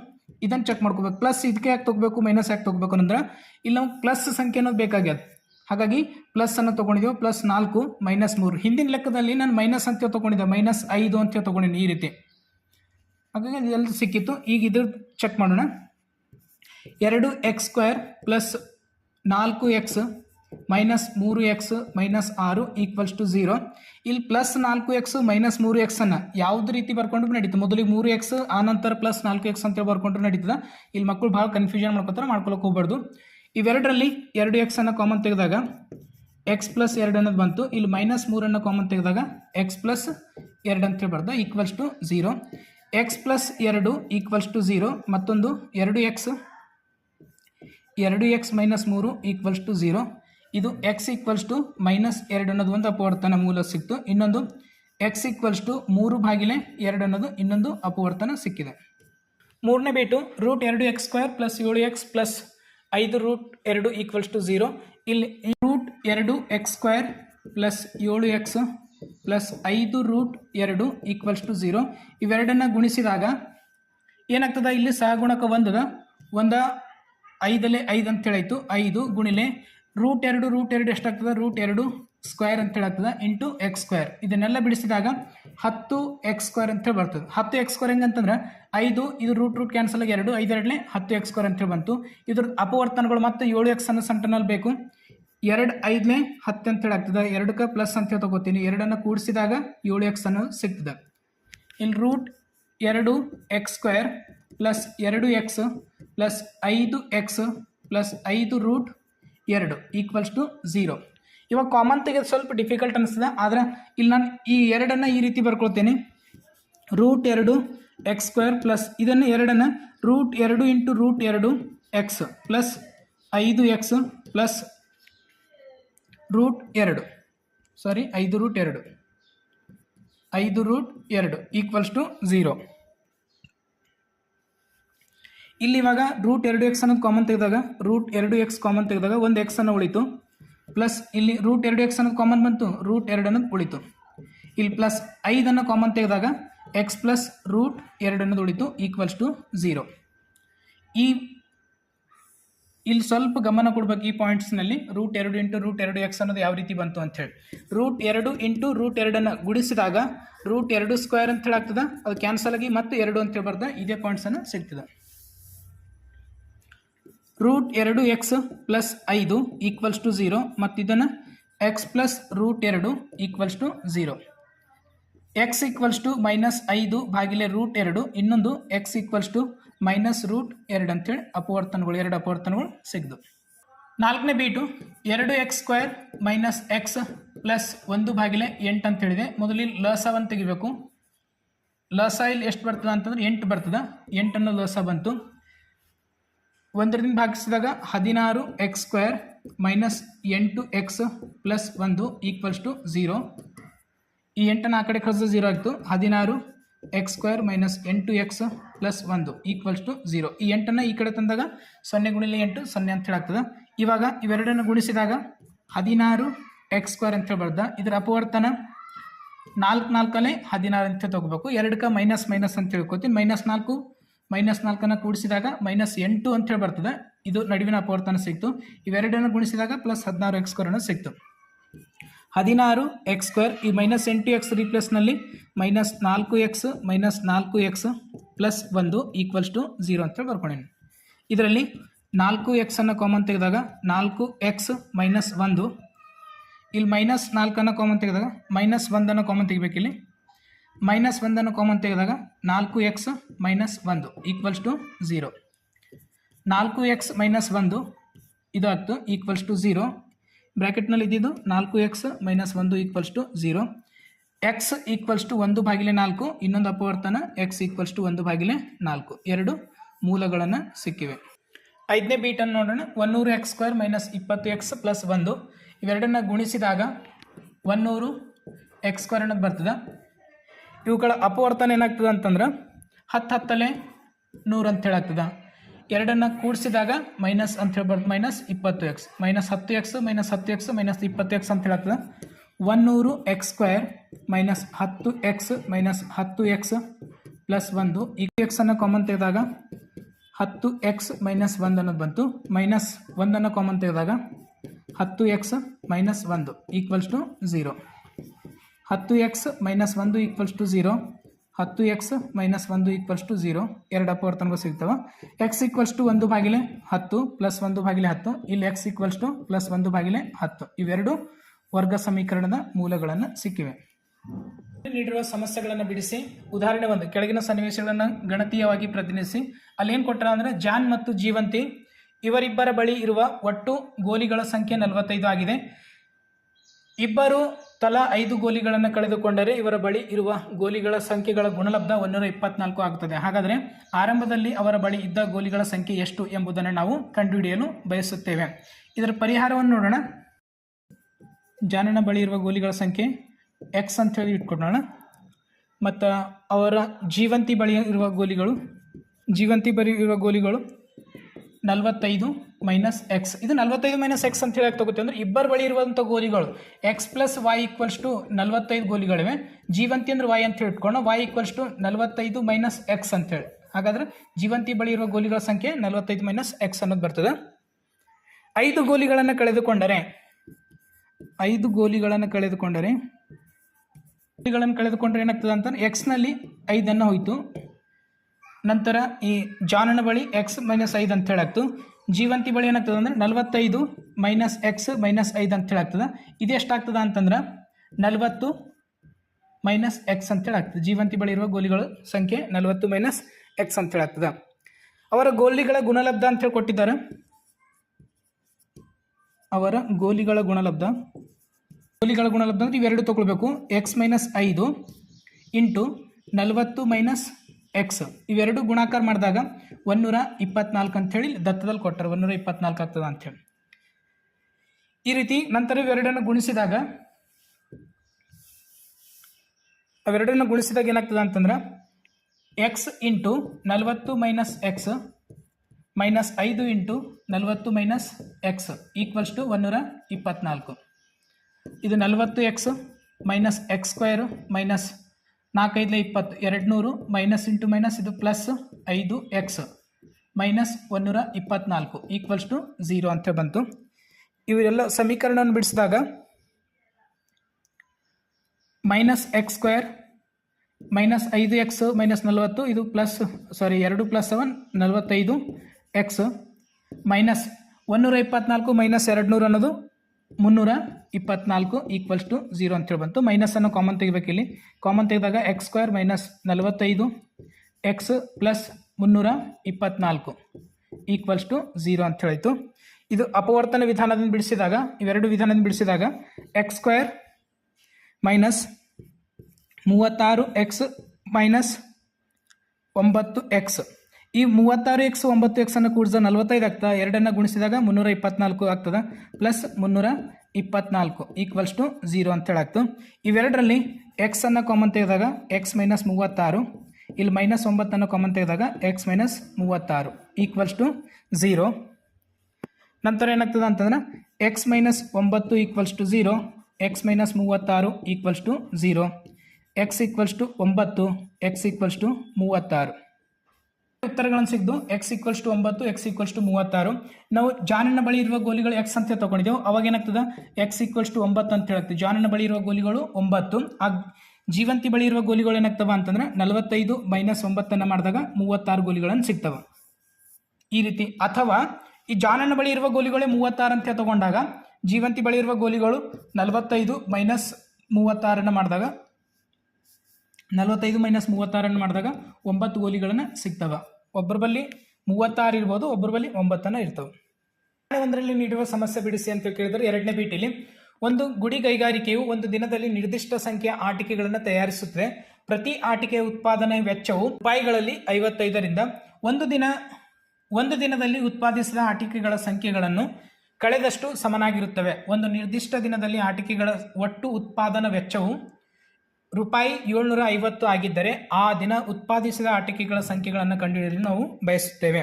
ಇದನ್ನು ಚೆಕ್ ಮಾಡ್ಕೋಬೇಕು. ಪ್ಲಸ್ ಇದಕ್ಕೆ ಯಾಕೆ ತಗೋಬೇಕು ಮೈನಸ್ ಯಾಕೆ ತಗೋಬೇಕು ಅಂದ್ರೆ ಇಲ್ಲಿ ನಾವು ಪ್ಲಸ್ ಸಂಖ್ಯೆ ಅನ್ನೋದು ಬೇಕಾಗ್ಯದ. ಹಾಗಾಗಿ ಪ್ಲಸ್ ಅನ್ನು ತೊಗೊಂಡಿದ್ದೀವಿ ಪ್ಲಸ್ ನಾಲ್ಕು ಮೈನಸ್ ಮೂರು. ಹಿಂದಿನ ಲೆಕ್ಕದಲ್ಲಿ ನಾನು ಮೈನಸ್ ಅಂತ ತೊಗೊಂಡಿದ್ದೆ ಮೈನಸ್ ಐದು ಅಂತ ತೊಗೊಂಡಿನಿ ಈ ರೀತಿ. ಹಾಗಾಗಿ ಇದೆಲ್ಲ ಸಿಕ್ಕಿತ್ತು. ಈಗ ಇದ್ರ ಚೆಕ್ ಮಾಡೋಣ. ಎರಡು ಎಕ್ಸ್ ಸ್ಕ್ವೇರ್ ಪ್ಲಸ್ ನಾಲ್ಕು ಎಕ್ಸ್ ಮೈನಸ್ ಮೂರು ಎಕ್ಸ್ ಮೈನಸ್ ಆರು ಈಕ್ವಲ್ಸ್ ಟು ಝೀರೋ ಇಲ್ಲಿ ಪ್ಲಸ್ ನಾಲ್ಕು ಎಕ್ಸ್ ಮೈನಸ್ ಮೂರು ಎಕ್ಸನ್ನು ಯಾವ್ದು ರೀತಿ ಬರ್ಕೊಂಡ್ರು ನಡೀತು? ಮೊದಲಿಗೆ ಮೂರು ಎಕ್ಸ್ ಆನಂತರ ಪ್ಲಸ್ ನಾಲ್ಕು ಎಕ್ಸ್ ಅಂತೇಳಿ ಬರ್ಕೊಂಡ್ರು ನಡೀತದೆ? ಇಲ್ಲಿ ಮಕ್ಕಳು ಭಾಳ ಕನ್ಫ್ಯೂಷನ್ ಮಾಡ್ಕೊತಾರೆ ಮಾಡ್ಕೊಳಕ್ಕೆ ಹೋಗ್ಬಾರ್ದು. ಇವೆರಡರಲ್ಲಿ ಎರಡು ಎಕ್ಸನ್ನು ಕಾಮನ್ ತೆಗೆದಾಗ ಎಕ್ಸ್ ಪ್ಲಸ್ ಎರಡು ಅನ್ನೋದು ಬಂತು. ಇಲ್ಲಿ ಮೈನಸ್ ಮೂರನ್ನು ಕಾಮನ್ ತೆಗೆದಾಗ ಎಕ್ಸ್ ಪ್ಲಸ್ ಎರಡು ಅಂತ ಹೇಳ್ಬಾರ್ದು. Equals to zero x plus ಎರಡು ಈಕ್ವಲ್ಸ್ ಟು ಝೀರೋ ಮತ್ತೊಂದು ಎರಡು ಎಕ್ಸ್ ಎರಡು ಎಕ್ಸ್ ಮೈನಸ್ ಮೂರು ಈಕ್ವಲ್ಸ್ ಟು ಝೀರೋ ಇದು ಎಕ್ಸ್ ಈಕ್ವಲ್ಸ್ ಟು ಮೈನಸ್ ಎರಡು ಅನ್ನೋದು ಒಂದು ಅಪವರ್ತನ ಮೂಲ ಸಿಕ್ತು. ಇನ್ನೊಂದು ಎಕ್ಸ್ ಈಕ್ವಲ್ಸ್ ಟು ಮೂರು ಬಾಗಿಲೆ ಎರಡು ಅನ್ನೋದು ಇನ್ನೊಂದು ಅಪವರ್ತನ ಸಿಕ್ಕಿದೆ. ಮೂರನೇ ಬೇಟು ರೂಟ್ ಎರಡು ಎಕ್ಸ್ ಸ್ಕ್ವೇರ್ ಪ್ಲಸ್ ಏಳು ಎಕ್ಸ್ ಪ್ಲಸ್ ಐದು ರೂಟ್ ಎರಡು ಈಕ್ವಲ್ಸ್ ಟು ಝೀರೋ ಇಲ್ಲಿ ರೂಟ್ ಎರಡು ಎಕ್ಸ್ ಸ್ಕ್ವೇರ್ ಪ್ಲಸ್ ಏಳು ಎಕ್ಸ್ ಪ್ಲಸ್ ಐದು ರೂಟ್ ಎರಡು ಈಕ್ವಲ್ಸ್ ಟು ಝೀರೋ ಇವೆರಡನ್ನು ಗುಣಿಸಿದಾಗ ಏನಾಗ್ತದ? ಇಲ್ಲಿ ಸಹಗುಣಕ ಒಂದದ. ಒಂದ ಐದಲ್ಲೇ ಐದು ಅಂತ ಹೇಳಾಯ್ತು ಐದು ಗುಣಿಲೆ ರೂಟ್ ಎರಡು ರೂಟ್ ಎರಡು ಎಷ್ಟಾಗ್ತದೆ? ರೂಟ್ ಎರಡು. ಸ್ಕ್ವೇರ್ ಅಂತ ಹೇಳಾಗ್ತದೆ ಇಂಟು ಎಕ್ಸ್ ಸ್ಕ್ವೇರ್ ಇದನ್ನೆಲ್ಲ ಬಿಡಿಸಿದಾಗ ಹತ್ತು ಎಕ್ಸ್ ಸ್ಕ್ವೇರ್ ಅಂತ ಹೇಳಿ ಬರ್ತದೆ. ಹತ್ತು ಎಕ್ಸ್ ಸ್ಕ್ವೇರ್ ಹೆಂಗಂತಂದ್ರೆ ಐದು, ಇದು ರೂಟ್ ರೂಟ್ ಕ್ಯಾನ್ಸಲ್ ಆಗಿ ಎರಡು ಐದೆರಡನೇ ಹತ್ತು ಎಕ್ಸ್ ಸ್ಕ್ವೇರ್ ಅಂತೇಳಿ ಬಂತು. ಇದ್ರ ಅಪವರ್ತನಗಳು ಮತ್ತೆ ಏಳು ಎಕ್ಸ್ ಅನ್ನು ಸೆಂಟರ್ನಲ್ಲಿ ಬೇಕು. ಎರಡು ಐದನೇ ಹತ್ತು ಅಂತ ಆಗ್ತದೆ. ಎರಡಕ್ಕೆ ಪ್ಲಸ್ ಅಂತ ಹೇಳಿ ತಗೋತೀನಿ. ಎರಡನ್ನು ಕೂಡಿಸಿದಾಗ ಏಳು ಎಕ್ಸ್ ಅನ್ನು ಸಿಗ್ತದೆ. ಇಲ್ಲಿ ರೂಟ್ ಎರಡು ಎಕ್ಸ್ ಸ್ಕ್ವೇರ್ ಪ್ಲಸ್ ಎರಡು ಎಕ್ಸ್ ಪ್ಲಸ್ ಐದು ಎಕ್ಸ್ ಪ್ಲಸ್ ಐದು ರೂಟ್ ಎರಡು ಈಕ್ವಲ್ಸ್ ಟು ಝೀರೋ ಇವಾಗ ಕಾಮನ್ ತೆಗೆದು ಸ್ವಲ್ಪ ಡಿಫಿಕಲ್ಟ್ ಅನಿಸ್ತದೆ, ಆದರೆ ಇಲ್ಲಿ ನಾನು ಈ ಎರಡನ್ನು ಈ ರೀತಿ ಬರ್ಕೊಳ್ತೇನೆ. ರೂಟ್ ಎರಡು ಎಕ್ಸ್ ಸ್ಕ್ವೇರ್ ಪ್ಲಸ್ ಇದನ್ನು ಎರಡನ್ನು ರೂಟ್ ಎರಡು ಇಂಟು ರೂಟ್ ಎರಡು ಎಕ್ಸ್ ಪ್ಲಸ್ ಐದು ಎಕ್ಸ್ ಪ್ಲಸ್ ರೂಟ್ ಎರಡು. ಸಾರಿ ಐದು ರೂಟ್ ಎರಡು. ಐದು ರೂಟ್ ಎರಡು ಈಕ್ವಲ್ಸ್ ಟು ಝೀರೋ ಇಲ್ಲಿ ಇವಾಗ ರೂಟ್ ಎರಡು ಎಕ್ಸ್ ಅನ್ನೋದು ಕಾಮನ್ ತೆಗೆದಾಗ ರೂಟ್ ಎರಡು ಎಕ್ಸ್ ಕಾಮನ್ ತೆಗೆದಾಗ ಒಂದು ಎಕ್ಸ್ ಅನ್ನು ಉಳಿತು. ಪ್ಲಸ್ ಇಲ್ಲಿ ರೂಟ್ ಎರಡು ಎಕ್ಸ್ ಅನ್ನೋದು ಕಾಮನ್ ಬಂತು, ರೂಟ್ ಎರಡು ಅನ್ನೋದು ಉಳಿತು. ಇಲ್ಲಿ ಪ್ಲಸ್ ಐದನ್ನು ಕಾಮನ್ ತೆಗೆದಾಗ ಎಕ್ಸ್ ಪ್ಲಸ್ ರೂಟ್ ಎರಡು ಅನ್ನೋದು ಉಳಿತು ಈಕ್ವಲ್ಸ್ ಟು ಝೀರೋ ಈ ಇಲ್ಲಿ ಸ್ವಲ್ಪ ಗಮನ ಕೊಡ್ಬೇಕು ಈ ಪಾಯಿಂಟ್ಸ್ನಲ್ಲಿ ರೂಟ್ ಎರಡು ಇಂಟು ರೂಟ್ ಎರಡು ಎಕ್ಸ್ ಅನ್ನೋದು ಯಾವ ರೀತಿ ಬಂತು ಅಂಥೇಳಿ ರೂಟ್ ಎರಡು ಇಂಟು ರೂಟ್ ಎರಡನ್ನು ಗುಡಿಸಿದಾಗ ರೂಟ್ ಎರಡು ಸ್ಕ್ವೇರ್ ಅಂತ ಹೇಳಿ ಆಗ್ತದೆ ಅದು ಕ್ಯಾನ್ಸಲ್ ಆಗಿ ಮತ್ತು ಎರಡು ಅಂತೇಳಿ ಬರ್ದ ಇದೇ ಪಾಯಿಂಟ್ಸನ್ನು ಸಿಗ್ತದೆ. ರೂಟ್ ಎರಡು ಎಕ್ಸ್ ಪ್ಲಸ್ ಐದು ಈಕ್ವಲ್ಸ್ ಟು ಝೀರೋ ಮತ್ತು ಇದನ್ನು ಎಕ್ಸ್ ಪ್ಲಸ್ ರೂಟ್ ಎರಡು equals to zero. X equals to minus ಐದು ಬಾಗಿಲೆ ರೂಟ್ ಎರಡು ಇನ್ನೊಂದು x equals to minus root ಎರಡು ಅಂತೇಳಿ ಅಪವರ್ತನಗಳು, ಎರಡು ಅಪವರ್ತನಗಳು ಸಿಗ್ದು. ನಾಲ್ಕನೇ ಬೀಟು ಎರಡು x square minus x plus ಒಂದು ಬಾಗಿಲೆ ಎಂಟು ಅಂತ ಹೇಳಿದೆ ಮೊದಲು ಇಲ್ಲಿ ಲಸವನ್ನು ತೆಗಿಬೇಕು. ಲಸ ಇಲ್ಲಿ ಎಷ್ಟು ಬರ್ತದೆ ಅಂತಂದ್ರೆ ಎಂಟು ಬರ್ತದೆ. ಎಂಟನ್ನು ಲಸ ಬಂತು. ಒಂದರಿಂದ ಭಾಗಿಸಿದಾಗ ಹದಿನಾರು ಎಕ್ಸ್ ಸ್ಕ್ವೇರ್ ಮೈನಸ್ ಎಂಟು ಎಕ್ಸ್ ಪ್ಲಸ್ ಒಂದು ಈಕ್ವಲ್ಸ್ ಟು ಝೀರೋ ಈ ಎಂಟನ್ನು ಆ ಕಡೆ ಕಳಿಸಿದ ಝೀರೋ ಆಯಿತು ಹದಿನಾರು ಎಕ್ಸ್ ಸ್ಕ್ವೇರ್ ಮೈನಸ್ ಎಂಟು ಎಕ್ಸ್ ಪ್ಲಸ್ ಒಂದು ಈಕ್ವಲ್ಸ್ ಟು ಝೀರೋ ಈ ಎಂಟನ್ನು ಈ ಕಡೆ ತಂದಾಗ ಸೊನ್ನೆ ಗುಣಿಲಿ ಎಂಟು ಸೊನ್ನೆ ಅಂತ ಹೇಳಾಗ್ತದೆ. ಇವಾಗ ಇವೆರಡನ್ನು ಗುಣಿಸಿದಾಗ ಹದಿನಾರು ಎಕ್ಸ್ ಸ್ಕ್ವೇರ್ ಅಂತ ಹೇಳಿ ಬರ್ದ ಇದರ ಅಪವರ್ತನ ನಾಲ್ಕು ನಾಲ್ಕಲ್ಲೇ ಹದಿನಾರು ಅಂತ ತಗೋಬೇಕು. ಎರಡಕ್ಕೆ ಮೈನಸ್ ಮೈನಸ್ ಅಂತ ತಿಳ್ಕೊತೀನಿ. ಮೈನಸ್ ನಾಲ್ಕು ಮೈನಸ್ ನಾಲ್ಕನ್ನು ಕೂಡಿಸಿದಾಗ ಮೈನಸ್ ಎಂಟು ಅಂತ ಹೇಳಿ ಬರ್ತದೆ. ಇದು ನಡುವಿನ ಅಪವರ್ತನ ಸಿಕ್ತು. ಇವೆರಡನ್ನು ಗುಣಿಸಿದಾಗ ಪ್ಲಸ್ ಹದಿನಾರು ಎಕ್ಸ್ ಸ್ಕ್ವೇರ್ ಅನ್ನು ಸಿಕ್ತು. ಹದಿನಾರು ಎಕ್ಸ್ ಸ್ಕ್ವೇರ್ ಈ ಮೈನಸ್ ಎಂಟು ಎಕ್ಸ್ ರೀಪ್ಲೇಸ್ನಲ್ಲಿ ಮೈನಸ್ ನಾಲ್ಕು ಎಕ್ಸ್ ಮೈನಸ್ ನಾಲ್ಕು ಎಕ್ಸ್ ಪ್ಲಸ್ ಒಂದು ಈಕ್ವಲ್ಸ್ ಟು ಝೀರೋ ಅಂತೇಳಿ ಬರ್ಕೊಂಡೇನೆ ಇದರಲ್ಲಿ ನಾಲ್ಕು ಎಕ್ಸನ್ನು ಕಾಮನ್ ತೆಗೆದಾಗ ನಾಲ್ಕು ಎಕ್ಸ್ ಮೈನಸ್ ಒಂದು. ಇಲ್ಲಿ ಮೈನಸ್ ನಾಲ್ಕನ್ನು ಕಾಮನ್ ತೆಗೆದಾಗ ಮೈನಸ್ ಒಂದನ್ನು ಕಾಮನ್ ತೆಗಿಬೇಕಿಲ್ಲಿ. ಮೈನಸ್ ಒಂದನ್ನು ಕಾಮನ್ ತೆಗೆದಾಗ ನಾಲ್ಕು ಎಕ್ಸ್ ಮೈನಸ್ ಒಂದು ಈಕ್ವಲ್ಸ್ ಟು ಝೀರೋ ನಾಲ್ಕು ಎಕ್ಸ್ ಮೈನಸ್ ಒಂದು ಇದು ಆಗ್ತು ಈಕ್ವಲ್ಸ್ ಟು ಝೀರೋ ಬ್ರ್ಯಾಕೆಟ್ನಲ್ಲಿ ಇದ್ದಿದ್ದು ನಾಲ್ಕು ಎಕ್ಸ್ ಮೈನಸ್ ಒಂದು equals to zero x equals to ಒಂದು ಬಾಗಿಲೆ ನಾಲ್ಕು, ಇನ್ನೊಂದು ಅಪವರ್ತನ ಎಕ್ಸ್ ಈಕ್ವಲ್ಸ್ ಟು ಒಂದು ಬಾಗಿಲೆ ನಾಲ್ಕು. ಎರಡು ಮೂಲಗಳನ್ನು ಸಿಕ್ಕಿವೆ. ಐದನೇ ಬೀಟನ್ನು ನೋಡೋಣ. ಒನ್ನೂರು ಎಕ್ಸ್ ಸ್ಕ್ವೇರ್ ಮೈನಸ್ ಇಪ್ಪತ್ತು ಎಕ್ಸ್ ಪ್ಲಸ್ ಒಂದು. ಇವೆರಡನ್ನ ಗುಣಿಸಿದಾಗ ಒನ್ನೂರು ಎಕ್ಸ್ ಸ್ಕ್ವೇರ್ ಅನ್ನೋದು ಬರ್ತದೆ. ಇವುಗಳ ಅಪವರ್ತನ ಏನಾಗ್ತದೆ ಅಂತಂದ್ರೆ ಹತ್ತು ಹತ್ತಲೆ ನೂರು ಅಂತ ಹೇಳಾಗ್ತದೆ. ಎರಡನ್ನು ಕೂಡಿಸಿದಾಗ ಮೈನಸ್ ಅಂತ ಹೇಳ್ಬಾರ್ದು ಮೈನಸ್ ಇಪ್ಪತ್ತು ಎಕ್ಸ್ ಮೈನಸ್ ಹತ್ತು ಎಕ್ಸ್ ಮೈನಸ್ ಹತ್ತು ಎಕ್ಸ್ ಮೈನಸ್ ಇಪ್ಪತ್ತು ಎಕ್ಸ್ ಅಂತ ಹೇಳಾಗ್ತದೆ. ಒನ್ನೂರು ಎಕ್ಸ್ ಸ್ಕ್ವೇರ್ ಮೈನಸ್ ಹತ್ತು ಎಕ್ಸ್ ಮೈನಸ್ ಹತ್ತು ಎಕ್ಸ್ ಪ್ಲಸ್ ಒಂದು. ಈ ಎಕ್ಸನ್ನು ಕಾಮನ್ ತೆಗೆದಾಗ ಹತ್ತು ಎಕ್ಸ್ ಮೈನಸ್ ಒಂದು ಅನ್ನೋದು ಬಂತು. ಮೈನಸ್ ಒಂದನ್ನು ಕಾಮನ್ ತೆಗೆದಾಗ ಹತ್ತು ಎಕ್ಸ್ ಮೈನಸ್ ಒಂದು ಈಕ್ವಲ್ಸ್ ಟು ಝೀರೋ ಹತ್ತು ಎಕ್ಸ್ ಮೈನಸ್ ಒಂದು ಈಕ್ವಲ್ಸ್ ಟು ಝೀರೋ, ಹತ್ತು ಎಕ್ಸ್ ಮೈನಸ್ ಒಂದು ಈಕ್ವಲ್ಸ್ ಟು ಝೀರೋ, ಎರಡು ಅಪವರ್ತನಗಳು ಸಿಗ್ತವೆ. ಎಕ್ಸ್ ಈಕ್ವಲ್ಸ್ ಟು ಒಂದು ಬಾಗಿಲೆ ಹತ್ತು ಪ್ಲಸ್ ಒಂದು ಬಾಗಿಲೆ ಹತ್ತು, ಇಲ್ಲಿ ಎಕ್ಸ್ ಈಕ್ವಲ್ಸ್ ಟು ಪ್ಲಸ್ ಒಂದು ಬಾಗಿಲೆ ಹತ್ತು. ಇವೆರಡು ವರ್ಗ ಸಮೀಕರಣದ ಮೂಲಗಳನ್ನು ಸಿಕ್ಕಿವೆ. ನೀಡಿರುವ ಸಮಸ್ಯೆಗಳನ್ನು ಬಿಡಿಸಿ. ಉದಾಹರಣೆ ಒಂದು, ಕೆಳಗಿನ ಸನ್ನಿವೇಶಗಳನ್ನು ಗಣತೀಯವಾಗಿ ಪ್ರತಿನಿಧಿಸಿ. ಅಲ್ಲೇನು ಕೊಟ್ಟರ ಅಂದರೆ, ಜಾನ್ ಮತ್ತು ಜೀವಂತಿ ಇವರಿಬ್ಬರ ಬಳಿ ಇರುವ ಒಟ್ಟು ಗೋಲಿಗಳ ಸಂಖ್ಯೆ ನಲವತ್ತೈದು ಆಗಿದೆ. ಇಬ್ಬರು ತಲಾ ಐದು ಗೋಲಿಗಳನ್ನು ಕಳೆದುಕೊಂಡರೆ ಇವರ ಬಳಿ ಇರುವ ಗೋಲಿಗಳ ಸಂಖ್ಯೆಗಳ ಗುಣಲಬ್ಧ ಒಂದೂರ ಇಪ್ಪತ್ನಾಲ್ಕು ಆಗ್ತದೆ. ಹಾಗಾದರೆ ಆರಂಭದಲ್ಲಿ ಅವರ ಬಳಿ ಇದ್ದ ಗೋಲಿಗಳ ಸಂಖ್ಯೆ ಎಷ್ಟು ಎಂಬುದನ್ನು ನಾವು ಕಂಡುಹಿಡಿಯಲು ಬಯಸುತ್ತೇವೆ. ಇದರ ಪರಿಹಾರವನ್ನು ನೋಡೋಣ. ಜಾನನ ಬಳಿ ಇರುವ ಗೋಲಿಗಳ ಸಂಖ್ಯೆ ಎಕ್ಸ್ ಅಂತ ಹೇಳಿ ಇಟ್ಕೊಳ್ಳೋಣ ಮತ್ತು ಅವರ ಜೀವಂತಿ ಬಳಿ ಇರುವ ಗೋಲಿಗಳು, ಜೀವಂತಿ ಬಳಿ ಇರುವ ಗೋಲಿಗಳು ನಲವತ್ತೈದು ಮೈನಸ್ ಎಕ್ಸ್ ಇದು ನಲವತ್ತೈದು ಮೈನಸ್ ಎಕ್ಸ್ ಅಂತ ಹೇಳಕ್ಕೆ ತಗೋತೀವಿ. ಅಂದ್ರೆ ಇಬ್ಬರ ಬಳಿ ಇರುವಂಥ ಗೋಲಿಗಳು. X plus y equals to ನಲವತ್ತೈದು ಗೋಲಿಗಳಿವೆ. ಜೀವಂತಿ ಅಂದ್ರೆ ವೈ ಅಂತ ಹೇಳ್ಕೊಂಡು ವೈ ಈಕ್ವಲ್ಸ್ ಟು ನಲವತ್ತೈದು ಮೈನಸ್ ಎಕ್ಸ್ ಅಂತೇಳಿ ಹಾಗಾದ್ರೆ ಜೀವಂತಿ ಬಳಿ ಇರುವ ಗೋಲಿಗಳ ಸಂಖ್ಯೆ ನಲವತ್ತೈದು ಮೈನಸ್ ಎಕ್ಸ್ ಅನ್ನೋದು ಬರ್ತದೆ. ಐದು ಗೋಲಿಗಳನ್ನು ಕಳೆದುಕೊಂಡರೆ, ಐದು ಗೋಲಿಗಳನ್ನು ಕಳೆದುಕೊಂಡರೆ, ಗೋಲಿಗಳನ್ನು ಕಳೆದುಕೊಂಡ್ರೆ ಏನಾಗ್ತದೆ ಅಂತ ಎಕ್ಸ್ನಲ್ಲಿ ಐದನ್ನು ಹೋಯಿತು. ನಂತರ ಈ ಜಾನನ ಬಳಿ ಎಕ್ಸ್ ಮೈನಸ್ ಐದು ಅಂತ ಹೇಳಾಗ್ತು. ಜೀವಂತಿ ಬಳಿ ಏನಾಗ್ತದೆ ಅಂದರೆ ನಲವತ್ತೈದು ಮೈನಸ್ ಎಕ್ಸ್ ಮೈನಸ್ ಐದು ಅಂತ ಹೇಳಾಗ್ತದೆ. ಇದು ಎಷ್ಟಾಗ್ತದ ಅಂತಂದ್ರೆ ನಲವತ್ತು ಮೈನಸ್ ಎಕ್ಸ್ ಅಂತ ಹೇಳಾಗ್ತದೆ. ಜೀವಂತಿ ಬಳಿ ಇರುವ ಗೋಲಿಗಳ ಸಂಖ್ಯೆ ನಲವತ್ತು ಮೈನಸ್ ಎಕ್ಸ್ ಅಂತ ಹೇಳಾಗ್ತದೆ. ಅವರ ಗೋಲಿಗಳ ಗುಣಲಬ್ಧ ಅಂತ ಹೇಳಿ ಕೊಟ್ಟಿದ್ದಾರೆ. ಅವರ ಗೋಲಿಗಳ ಗುಣಲಬ್ಧ. ಗೋಲಿಗಳ ಗುಣಲಬ್ಧ ಅಂದ್ರೆ ಇವೆರಡು ತಗೊಳ್ಬೇಕು. ಎಕ್ಸ್ ಮೈನಸ್ ಐದು ಇಂಟು ನಲವತ್ತು ಮೈನಸ್ ಎಕ್ಸ್ ಇವೆರಡು ಗುಣಾಕಾರ ಮಾಡಿದಾಗ ಒನ್ನೂರ ಇಪ್ಪತ್ನಾಲ್ಕು ಅಂಥೇಳಿ ದತ್ತದಲ್ಲಿ ಕೊಟ್ಟರು. ಒನ್ನೂರ ಇಪ್ಪತ್ನಾಲ್ಕು ಆಗ್ತದೆ ಅಂಥೇಳಿ. ಈ ರೀತಿ ನಂತರ ಇವೆರಡನ್ನು ಗುಣಿಸಿದಾಗ, ಅವೆರಡನ್ನು ಗುಣಿಸಿದಾಗ ಏನಾಗ್ತದೆ ಅಂತಂದ್ರೆ ಎಕ್ಸ್ ಇಂಟು ನಲವತ್ತು ಮೈನಸ್ ಎಕ್ಸ್ ಮೈನಸ್ ಐದು ಇಂಟು ನಲವತ್ತು ಮೈನಸ್ ಎಕ್ಸ್ ಈಕ್ವಲ್ಸ್ ಟು ಒನ್ನೂರ ಇಪ್ಪತ್ನಾಲ್ಕು. ಇದು ನಲವತ್ತು x minus x square minus ನಾಲ್ಕೈದಲೆ ಇಪ್ಪತ್ತು ಎರಡು ನೂರು ಮೈನಸ್ ಇಂಟು ಮೈನಸ್ ಇದು ಪ್ಲಸ್ ಐದು ಎಕ್ಸ್, ಮೈನಸ್ ಒನ್ನೂರ ಇಪ್ಪತ್ನಾಲ್ಕು, ಈಕ್ವಲ್ಸ್ ಟು ಝೀರೋ ಅಂತ ಬಂತು. ಇವರೆಲ್ಲ ಸಮೀಕರಣವನ್ನು ಬಿಡಿಸಿದಾಗ ಮೈನಸ್ ಎಕ್ಸ್ ಸ್ಕ್ವೇರ್, ಮೈನಸ್ ಐದು ಎಕ್ಸ್, ಮೈನಸ್ ನಲವತ್ತು, ಇದು ಪ್ಲಸ್, ಸಾರಿ, ಎರಡು ಪ್ಲಸ್ ಸೆವೆನ್ ನಲವತ್ತೈದು ಎಕ್ಸ್, ಮೈನಸ್ ಒನ್ನೂರ ಇಪ್ಪತ್ನಾಲ್ಕು ಮೈನಸ್ ಎರಡು ನೂರು ಅನ್ನೋದು ಮುನ್ನೂರ ಇಪ್ಪತ್ನಾಲ್ಕು ಈಕ್ವಲ್ಸ್ ಟು ಝೀರೋ ಅಂತೇಳಿ ಬಂತು ಮೈನಸನ್ನು ಕಾಮನ್ ತೆಗಿಬೇಕು ಇಲ್ಲಿ. ಕಾಮನ್ ತೆಗೆದಾಗ ಎಕ್ಸ್ ಸ್ಕ್ವೇರ್ ಮೈನಸ್ ನಲವತ್ತೈದು ಎಕ್ಸ್ ಪ್ಲಸ್ ಮುನ್ನೂರ ಇಪ್ಪತ್ನಾಲ್ಕು ಈಕ್ವಲ್ಸ್ ಟು ಝೀರೋ ಅಂತ ಹೇಳಿತು. ಇದು ಅಪವರ್ತನ ವಿಧಾನದಿಂದ ಬಿಡಿಸಿದಾಗ, ಇವೆರಡು ವಿಧಾನದಿಂದ ಬಿಡಿಸಿದಾಗ ಎಕ್ಸ್ ಸ್ಕ್ವೇರ್ ಮೈನಸ್ ಮೂವತ್ತಾರು ಎಕ್ಸ್ ಮೈನಸ್ ಒಂಬತ್ತು ಎಕ್ಸ್ ಈ ಮೂವತ್ತಾರು ಎಕ್ಸ್ ಒಂಬತ್ತು ಎಕ್ಸನ್ನು ಕೂಡಿಸಿದ ನಲವತ್ತೈದು ಆಗ್ತದೆ. ಎರಡನ್ನು ಗುಣಿಸಿದಾಗ ಮುನ್ನೂರ ಇಪ್ಪತ್ನಾಲ್ಕು ಆಗ್ತದೆ. ಪ್ಲಸ್ ಮುನ್ನೂರ ಇಪ್ಪತ್ನಾಲ್ಕು ಈಕ್ವಲ್ಸ್ ಟು ಝೀರೋ ಅಂತ ಹೇಳಾಗ್ತು. ಇವೆರಡರಲ್ಲಿ ಎಕ್ಸನ್ನು ಕಾಮನ್ ತೆಗೆದಾಗ ಎಕ್ಸ್ ಮೈನಸ್ ಮೂವತ್ತಾರು, ಇಲ್ಲಿ ಮೈನಸ್ ಒಂಬತ್ತನ್ನು ಕಾಮನ್ ತೆಗೆದಾಗ ಎಕ್ಸ್ ಮೈನಸ್ ಮೂವತ್ತಾರು ಈಕ್ವಲ್ಸ್ ಟು ಝೀರೋ ನಂತರ ಏನಾಗ್ತದೆ ಅಂತಂದ್ರೆ ಎಕ್ಸ್ ಮೈನಸ್ ಒಂಬತ್ತು equals to zero x minus ಮೂವತ್ತಾರು equals to zero x equals to ಒಂಬತ್ತು ಎಕ್ಸ್ ಈಕ್ವಲ್ಸ್ ಟು ಮೂವತ್ತಾರು. ಉತ್ತರಗಳನ್ನು ಸಿಗ್ದು ಎಕ್ಸ್ ಈಕ್ವಲ್ಸ್ ಟು ಒಂಬತ್ತು ಎಕ್ಸ್ ಈಕ್ವಲ್ಸ್ ಟು ಮೂವತ್ತಾರು. ನಾವು ಜಾನನ ಬಳಿ ಇರುವ ಗೋಲಿಗಳು ಎಕ್ಸ್ ಅಂತ ತಗೊಂಡಿದ್ದೆವು. ಅವಾಗ ಏನಾಗ್ತದೆ? ಎಕ್ಸ್ ಈಕ್ವಲ್ಸ್ ಟು ಒಂಬತ್ತು ಅಂತ ಹೇಳುತ್ತೆ. ಜಾನನ ಬಳಿ ಇರುವ ಗೋಲಿಗಳು ಒಂಬತ್ತು. ಆ ಜೀವಂತಿ ಬಳಿ ಇರುವ ಗೋಲಿಗಳು ಏನಾಗ್ತವ ಅಂತಂದ್ರೆ ನಲವತ್ತೈದು ಮೈನಸ್ ಒಂಬತ್ತನ್ನು ಮಾಡಿದಾಗ ಮೂವತ್ತಾರು ಗೋಲಿಗಳನ್ನು ಸಿಗ್ತವೆ. ಈ ರೀತಿ. ಅಥವಾ ಈ ಜಾನನ ಬಳಿ ಇರುವ ಗೋಲಿಗಳೇ ಮೂವತ್ತಾರು ಅಂತ ತಗೊಂಡಾಗ ಜೀವಂತಿ ಬಳಿ ಇರುವ ಗೋಲಿಗಳು ನಲವತ್ತೈದು ಮೈನಸ್ ಮೂವತ್ತಾರನ್ನು ಮಾಡಿದಾಗ ನಲವತ್ತೈದು ಮೈನಸ್ ಮೂವತ್ತಾರನ್ನು ಮಾಡಿದಾಗ ಒಂಬತ್ತು ಗೋಲಿಗಳನ್ನು ಸಿಗ್ತವೆ. ಒಬ್ಬರ ಬಳಿ ಮೂವತ್ತಾರು ಇರ್ಬೋದು ಒಬ್ಬರ ಬಳಿ ಒಂಬತ್ತನ ಇರ್ತವೆ. ಒಂದರಲ್ಲಿ ನೀಡಿರುವ ಸಮಸ್ಯೆ ಬಿಡಿಸಿ ಅಂತ ಕೇಳಿದರೆ ಎರಡನೇ ಬೀಟಿಲಿ ಒಂದು ಗುಡಿ ಕೈಗಾರಿಕೆಯು ಒಂದು ದಿನದಲ್ಲಿ ನಿರ್ದಿಷ್ಟ ಸಂಖ್ಯೆಯ ಆಟಿಕೆಗಳನ್ನು ತಯಾರಿಸುತ್ತದೆ. ಪ್ರತಿ ಆಟಿಕೆಯ ಉತ್ಪಾದನೆ ವೆಚ್ಚವು ರೂಪಾಯಿಗಳಲ್ಲಿ ಐವತ್ತೈದರಿಂದ ಒಂದು ದಿನ, ಒಂದು ದಿನದಲ್ಲಿ ಉತ್ಪಾದಿಸಿದ ಆಟಿಕೆಗಳ ಸಂಖ್ಯೆಗಳನ್ನು ಕಳೆದಷ್ಟು ಸಮನಾಗಿರುತ್ತವೆ. ಒಂದು ನಿರ್ದಿಷ್ಟ ದಿನದಲ್ಲಿ ಆಟಿಕೆಗಳ ಒಟ್ಟು ಉತ್ಪಾದನಾ ವೆಚ್ಚವು ರೂಪಾಯಿ ಏಳ್ನೂರ ಐವತ್ತು ಆಗಿದ್ದರೆ ಆ ದಿನ ಉತ್ಪಾದಿಸಿದ ಆಟಿಕೆಗಳ ಸಂಖ್ಯೆಗಳನ್ನು ಕಂಡುಹಿಡಿಯಲು ನಾವು ಬಯಸುತ್ತೇವೆ.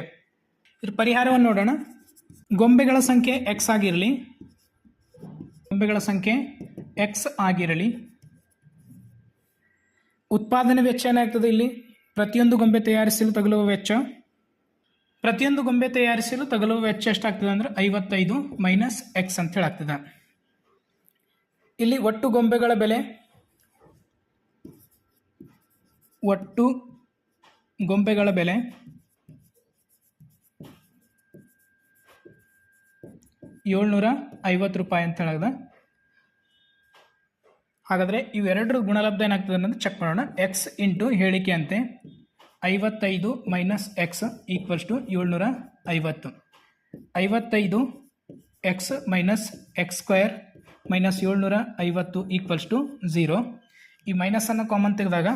ಇದ್ರ ಪರಿಹಾರವನ್ನು ನೋಡೋಣ. ಗೊಂಬೆಗಳ ಸಂಖ್ಯೆ ಎಕ್ಸ್ ಆಗಿರಲಿ. ಗೊಂಬೆಗಳ ಸಂಖ್ಯೆ ಎಕ್ಸ್ ಆಗಿರಲಿ. ಉತ್ಪಾದನೆ ವೆಚ್ಚ ಏನಾಗ್ತದೆ ಇಲ್ಲಿ? ಪ್ರತಿಯೊಂದು ಗೊಂಬೆ ತಯಾರಿಸಲು ತಗಲುವ ವೆಚ್ಚ. ಪ್ರತಿಯೊಂದು ಗೊಂಬೆ ತಯಾರಿಸಲು ತಗಲುವ ವೆಚ್ಚ ಎಷ್ಟಾಗ್ತದೆ ಅಂದರೆ ಐವತ್ತೈದು ಮೈನಸ್ ಎಕ್ಸ್ ಅಂತ ಹೇಳಾಗ್ತದೆ. ಇಲ್ಲಿ ಒಟ್ಟು ಗೊಂಬೆಗಳ ಬೆಲೆ ಒಟ್ಟು ಗೊಂಬೆಗಳ ಬೆಲೆ? ಏಳ್ನೂರ ಐವತ್ತು ರೂಪಾಯಿ ಅಂತ ಹೇಳಿದ ಹಾಗಾದರೆ ಇವೆರಡರ ಗುಣಲಬ್ಧ ಏನಾಗ್ತದೆ ಅನ್ನೋದು ಚೆಕ್ ಮಾಡೋಣ. ಎಕ್ಸ್ ಇಂಟು ಹೇಳಿಕೆ ಅಂತೆ. ಐವತ್ತೈದು ಮೈನಸ್ ಎಕ್ಸ್ ಈಕ್ವಲ್ಸ್ ಟು ಏಳ್ನೂರ ಐವತ್ತು. ಐವತ್ತೈದು x minus x square minus ಏಳ್ನೂರ ಐವತ್ತು ಈಕ್ವಲ್ಸ್ ಟು ಝೀರೋ ಈ ಮೈನಸನ್ನು ಕಾಮನ್ ತೆಗೆದಾಗ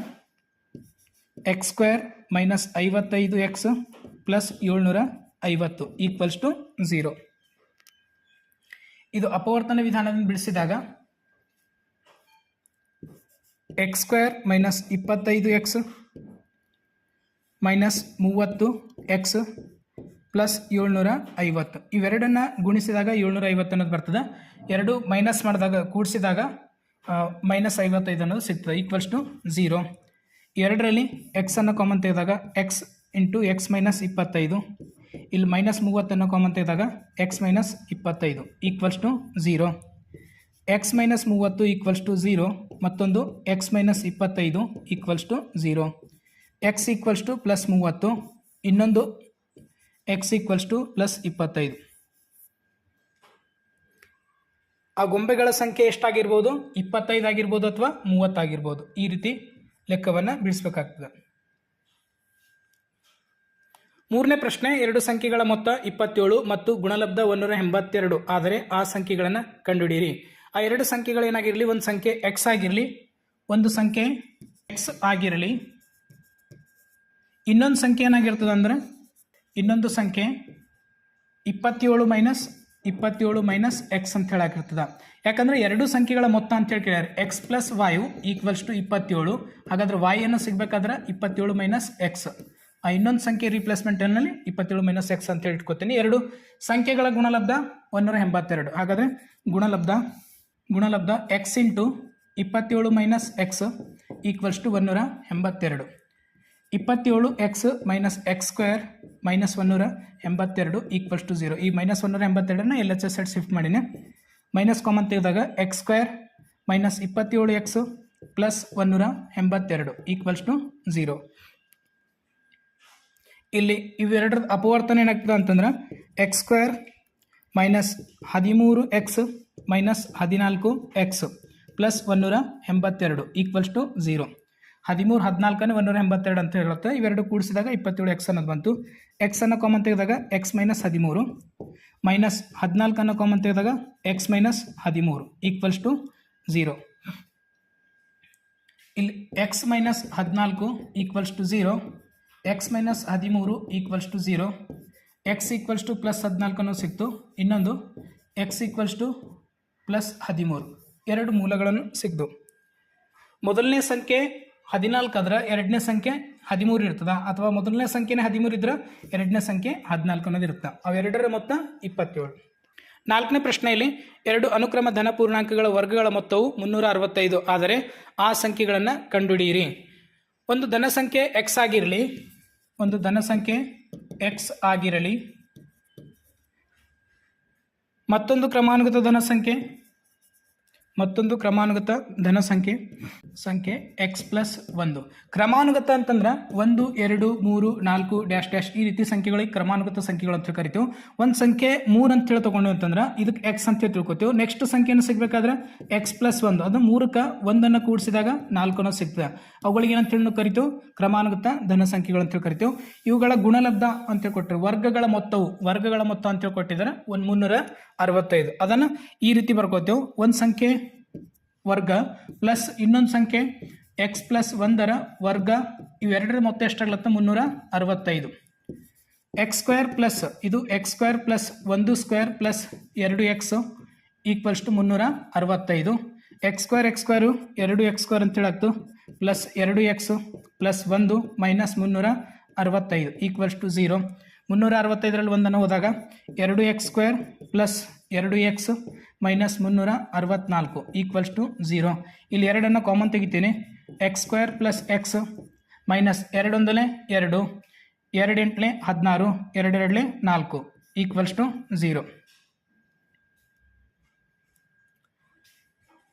ಎಕ್ಸ್ ಸ್ಕ್ವೇರ್ ಮೈನಸ್ ಐವತ್ತೈದು ಎಕ್ಸ್ ಪ್ಲಸ್ ಏಳ್ನೂರ ಐವತ್ತು ಈಕ್ವಲ್ಸ್ ಟು ಝೀರೋ ಇದು ಅಪವರ್ತನ ವಿಧಾನದಿಂದ ಬಿಡಿಸಿದಾಗ ಎಕ್ಸ್ ಸ್ಕ್ವೇರ್ ಮೈನಸ್ ಇಪ್ಪತ್ತೈದು ಎಕ್ಸ್ ಮೈನಸ್ ಮೂವತ್ತು ಎಕ್ಸ್ ಪ್ಲಸ್ ಏಳ್ನೂರ ಐವತ್ತು. ಇವೆರಡನ್ನು ಗುಣಿಸಿದಾಗ ಏಳ್ನೂರ ಐವತ್ತು ಅನ್ನೋದು ಬರ್ತದೆ. ಎರಡು ಮೈನಸ್ ಮಾಡಿದಾಗ, ಕೂಡಿಸಿದಾಗ ಮೈನಸ್ ಐವತ್ತೈದು ಅನ್ನೋದು ಸಿಗ್ತದೆ ಈಕ್ವಲ್ಸ್ ಟು ಝೀರೋ ಎರಡರಲ್ಲಿ ಎಕ್ಸನ್ನು ಕಾಮನ್ ತೆಗೆದಾಗ ಎಕ್ಸ್ ಇಂಟು ಎಕ್ಸ್ ಮೈನಸ್ ಇಪ್ಪತ್ತೈದು. ಇಲ್ಲಿ ಮೈನಸ್ ಮೂವತ್ತನ್ನು ಕಾಮನ್ ತೆಗೆದಾಗ ಎಕ್ಸ್ ಮೈನಸ್ ಇಪ್ಪತ್ತೈದು equals to zero x minus ಮೂವತ್ತು ಈಕ್ವಲ್ಸ್ ಟು ಝೀರೋ ಮತ್ತೊಂದು ಎಕ್ಸ್ ಮೈನಸ್ ಇಪ್ಪತ್ತೈದು equals to zero x equals to plus ಮೂವತ್ತು. ಇನ್ನೊಂದು ಎಕ್ಸ್ ಈಕ್ವಲ್ಸ್ ಟು ಪ್ಲಸ್ ಇಪ್ಪತ್ತೈದು. ಆ ಗೊಂಬೆಗಳ ಸಂಖ್ಯೆ ಎಷ್ಟಾಗಿರ್ಬೋದು? ಇಪ್ಪತ್ತೈದು ಆಗಿರ್ಬೋದು ಅಥವಾ ಮೂವತ್ತಾಗಿರ್ಬೋದು ಈ ರೀತಿ ಲೆಕ್ಕವನ್ನು ಬಿಡಿಸ್ಬೇಕಾಗ್ತದೆ. ಮೂರನೇ ಪ್ರಶ್ನೆ, ಎರಡು ಸಂಖ್ಯೆಗಳ ಮೊತ್ತ ಇಪ್ಪತ್ತೇಳು ಮತ್ತು ಗುಣಲಬ್ಧ ಒಂದೂರ ಎಂಬತ್ತೆರಡು. ಆದರೆ ಆ ಸಂಖ್ಯೆಗಳನ್ನು ಕಂಡುಹಿಡಿಯಿರಿ. ಆ ಎರಡು ಸಂಖ್ಯೆಗಳು ಏನಾಗಿರಲಿ ಒಂದು ಸಂಖ್ಯೆ ಎಕ್ಸ್ ಆಗಿರಲಿ, ಒಂದು ಸಂಖ್ಯೆ ಎಕ್ಸ್ ಆಗಿರಲಿ. ಇನ್ನೊಂದು ಸಂಖ್ಯೆ ಏನಾಗಿರ್ತದೆ ಅಂದ್ರೆ, ಇನ್ನೊಂದು ಸಂಖ್ಯೆ ಇಪ್ಪತ್ತೇಳು ಮೈನಸ್ ಇಪ್ಪತ್ತೇಳು ಮೈನಸ್ ಎಕ್ಸ್ ಅಂತ ಹೇಳಾಕಿರ್ತದ. ಯಾಕಂದ್ರೆ ಎರಡು ಸಂಖ್ಯೆಗಳ ಮೊತ್ತ ಅಂತ ಹೇಳಿ ಕೇಳ್ಯಾರ. X plus y equals to ಇಪ್ಪತ್ತೇಳು. ಹಾಗಾದ್ರೆ ವಾಯನ್ನು ಸಿಗ್ಬೇಕಾದ್ರೆ ಇಪ್ಪತ್ತೇಳು ಮೈನಸ್ ಎಕ್ಸ್ ಆ ಇನ್ನೊಂದು ಸಂಖ್ಯೆ ರಿಪ್ಲೇಸ್ಮೆಂಟ್ ಏನಲ್ಲಿ ಇಪ್ಪತ್ತೇಳು ಮೈನಸ್ ಎಕ್ಸ್ ಅಂತ ಹೇಳಿ ಇಟ್ಕೋತೀನಿ. ಎರಡು ಸಂಖ್ಯೆಗಳ ಗುಣಲಬ್ಧ ಒಂದೂರ ಎಂಬತ್ತೆರಡು. ಹಾಗಾದ್ರೆ ಗುಣಲಬ್ಧ ಗುಣಲಬ್ಧ ಎಕ್ಸ್ ಇಂಟು ಇಪ್ಪತ್ತೇಳು ಮೈನಸ್ ಎಕ್ಸ್ ಈಕ್ವಲ್ಸ್ ಟು ಒಂದೂರ ಎಂಬತ್ತೆರಡು. ಇಪ್ಪತ್ತೇಳು x minus x square minus ಒನ್ನೂರ ಎಂಬತ್ತೆರಡು ಈಕ್ವಲ್ಸ್ ಟು ಝೀರೋ ಈ ಮೈನಸ್ ಒನ್ನೂರ ಎಂಬತ್ತೆರಡನ್ನು L H S side shift ಮಾಡೀನಿ. ಮೈನಸ್ ಕಾಮನ್ ತೆಗೆದಾಗ ಎಕ್ಸ್ ಸ್ಕ್ವೇರ್ ಮೈನಸ್ ಇಪ್ಪತ್ತೇಳು ಎಕ್ಸು ಪ್ಲಸ್ ಒನ್ನೂರ ಎಂಬತ್ತೆರಡು ಈಕ್ವಲ್ಸ್ ಟು ಝೀರೋ ಇಲ್ಲಿ ಇವೆರಡರ ಅಪವರ್ತನ ಏನಾಗ್ತದೆ ಅಂತಂದ್ರೆ ಎಕ್ಸ್ ಸ್ಕ್ವೇರ್ ಮೈನಸ್ ಹದಿಮೂರು ಎಕ್ಸ್ ಮೈನಸ್ ಹದಿನಾಲ್ಕು ಎಕ್ಸ್ ಪ್ಲಸ್ ಒನ್ನೂರ ಎಂಬತ್ತೆರಡು ಈಕ್ವಲ್ಸ್ ಟು ಝೀರೋ ಹದಿಮೂರು ಹದಿನಾಲ್ಕನೇ ಒಂದೂರ ಎಂಬತ್ತೆರಡು ಅಂತ ಹೇಳುತ್ತೆ. ಇವೆರಡು ಕೂಡಿಸಿದಾಗ ಇಪ್ಪತ್ತೇಳು ಎಕ್ಸ್ ಅನ್ನೋದು ಬಂತು. ಎಕ್ಸ್ ಅನ್ನೋ ಕಾಮನ್ ತೆಗೆದಾಗ ಎಕ್ಸ್ ಮೈನಸ್ ಹದಿಮೂರು ಮೈನಸ್ ಹದಿನಾಲ್ಕನ್ನು ಕಾಮನ್ ತೆಗೆದಾಗ ಎಕ್ಸ್ ಮೈನಸ್ ಹದಿಮೂರು ಈಕ್ವಲ್ಸ್ ಟು ಝೀರೋ ಇಲ್ಲಿ ಎಕ್ಸ್ ಮೈನಸ್ ಹದಿನಾಲ್ಕು equals to zero x minus ಹದಿಮೂರು equals to zero x equals to plus ಹದಿನಾಲ್ಕನ್ನು ಸಿಕ್ತು. ಇನ್ನೊಂದು ಎಕ್ಸ್ ಈಕ್ವಲ್ಸ್ ಟು ಪ್ಲಸ್ ಹದಿಮೂರು. ಎರಡು ಮೂಲಗಳನ್ನು ಸಿಕ್ತು ಮೊದಲನೇ ಸಂಖ್ಯೆ ಹದಿನಾಲ್ಕು ಆದ್ರೆ ಎರಡನೇ ಸಂಖ್ಯೆ ಹದಿಮೂರು ಇರ್ತದ. ಅಥವಾ ಮೊದಲನೇ ಸಂಖ್ಯೆನೇ ಹದಿಮೂರು ಇದ್ರೆ ಎರಡನೇ ಸಂಖ್ಯೆ ಹದಿನಾಲ್ಕು ಅನ್ನೋದು ಇರುತ್ತೆ. ಅವೆರಡರ ಮೊತ್ತ ಇಪ್ಪತ್ತೇಳು. ನಾಲ್ಕನೇ ಪ್ರಶ್ನೆಯಲ್ಲಿ ಎರಡು ಅನುಕ್ರಮ ಧನ ಪೂರ್ಣಾಂಕಗಳ ವರ್ಗಗಳ ಮೊತ್ತವು ಮುನ್ನೂರ ಅರವತ್ತೈದು. ಆದರೆ ಆ ಸಂಖ್ಯೆಗಳನ್ನು ಕಂಡುಹಿಡಿಯಿರಿ. ಒಂದು ಧನ ಸಂಖ್ಯೆ ಎಕ್ಸ್ ಆಗಿರಲಿ, ಒಂದು ಧನ ಸಂಖ್ಯೆ ಎಕ್ಸ್ ಆಗಿರಲಿ, ಮತ್ತೊಂದು ಕ್ರಮಾನುಗತ ಧನ ಸಂಖ್ಯೆ, ಮತ್ತೊಂದು ಕ್ರಮಾನುಗತ ಧನ ಸಂಖ್ಯೆ ಸಂಖ್ಯೆ ಎಕ್ಸ್ ಪ್ಲಸ್ ಒಂದು. ಕ್ರಮಾನುಗತ ಅಂತಂದ್ರೆ ಒಂದು, ಎರಡು, ಮೂರು, ನಾಲ್ಕು ಡ್ಯಾಶ್ ಡ್ಯಾಶ್ ಈ ರೀತಿ ಸಂಖ್ಯೆಗಳಿಗೆ ಕ್ರಮಾನುಗತ ಸಂಖ್ಯೆಗಳು ಅಂತ ಕರಿತೀವಿ. ಒಂದು ಸಂಖ್ಯೆ ಮೂರು ಅಂತ ಹೇಳಿ ತಗೊಂಡು ಅಂತಂದ್ರೆ ಇದಕ್ಕೆ ಎಕ್ಸ್ ಅಂತ ಹೇಳಿ ತಿಳ್ಕೊತೀವಿ ನೆಕ್ಸ್ಟ್ ಸಂಖ್ಯೆಯನ್ನು ಸಿಗಬೇಕಾದ್ರೆ ಎಕ್ಸ್ ಪ್ಲಸ್ ಒಂದು. ಅದು ಮೂರಕ್ಕೆ ಒಂದನ್ನು ಕೂಡಿಸಿದಾಗ ನಾಲ್ಕನ್ನು ಸಿಗ್ತದೆ. ಅವುಗಳಿಗೆ ಏನಂತ ಹೇಳಿ ಕರಿತೀವಿ? ಕ್ರಮಾನುಗತ ಧನ ಸಂಖ್ಯೆಗಳು ಅಂತ ಕರಿತೀವಿ. ಇವುಗಳ ಗುಣಲಬ್ಧ ಅಂತ ಹೇಳಿ ಕೊಟ್ಟರು. ವರ್ಗಗಳ ಮೊತ್ತವು, ವರ್ಗಗಳ ಮೊತ್ತ ಅಂತ ಹೇಳಿ ಕೊಟ್ಟಿದ್ದಾರೆ. ಒಂದು ಮುನ್ನೂರ ಅರವತ್ತೈದು. ಅದನ್ನು ಈ ರೀತಿ ಬರ್ಕೋತೇವೆ ಒಂದು ಸಂಖ್ಯೆ ವರ್ಗ ಪ್ಲಸ್ ಇನ್ನೊಂದು ಸಂಖ್ಯೆ ಎಕ್ಸ್ ಪ್ಲಸ್ ಒಂದರ ವರ್ಗ ಇವೆರಡರ ಮೊತ್ತ ಎಷ್ಟಾಗ್ಲತ್ತ? ಮುನ್ನೂರ ಅರವತ್ತೈದು ಎಕ್ಸ್ ಸ್ಕ್ವೇರ್ ಪ್ಲಸ್ ಇದು ಎಕ್ಸ್ ಸ್ಕ್ವೇರ್ ಪ್ಲಸ್ ಒಂದು ಸ್ಕ್ವೇರ್ ಪ್ಲಸ್ ಎರಡು ಎಕ್ಸ್ ಈಕ್ವಲ್ಸ್ ಟು ಮುನ್ನೂರ ಅರವತ್ತೈದು ಎಕ್ಸ್ ಸ್ಕ್ವೇರ್ ಎಕ್ಸ್ ಸ್ಕ್ವೇರು ಎರಡು ಎಕ್ಸ್ ಸ್ಕ್ವೇರ್ ಅಂತ ಹೇಳಾಗ್ತು ಪ್ಲಸ್ ಎರಡು ಎಕ್ಸು ಪ್ಲಸ್ ಒಂದು ಮೈನಸ್ ಮುನ್ನೂರ ಅರವತ್ತೈದು ಈಕ್ವಲ್ಸ್ ಟು ಝೀರೋ. ಮುನ್ನೂರ ಅರವತ್ತೈದರಲ್ಲಿ ಒಂದನ್ನು ಹೋದಾಗ ಎರಡು ಎಕ್ಸ್ ಸ್ಕ್ವೇರ್ ಪ್ಲಸ್ ಎರಡು ಎಕ್ಸ್ ಮೈನಸ್ ಮುನ್ನೂರ ಅರವತ್ನಾಲ್ಕು ಈಕ್ವಲ್ಸ್ ಟು ಝೀರೋ ಇಲ್ಲಿ ಎರಡನ್ನು ಕಾಮನ್ ತೆಗಿತೀನಿ. X square plus x minus ಎರಡೊಂದಲೇ ಎರಡು ಎರಡು ಎಂಟಲೆ ಹದಿನಾರು, ಎರಡೆರಡಲೆ ನಾಲ್ಕು ಈಕ್ವಲ್ಸ್ ಟು ಝೀರೋ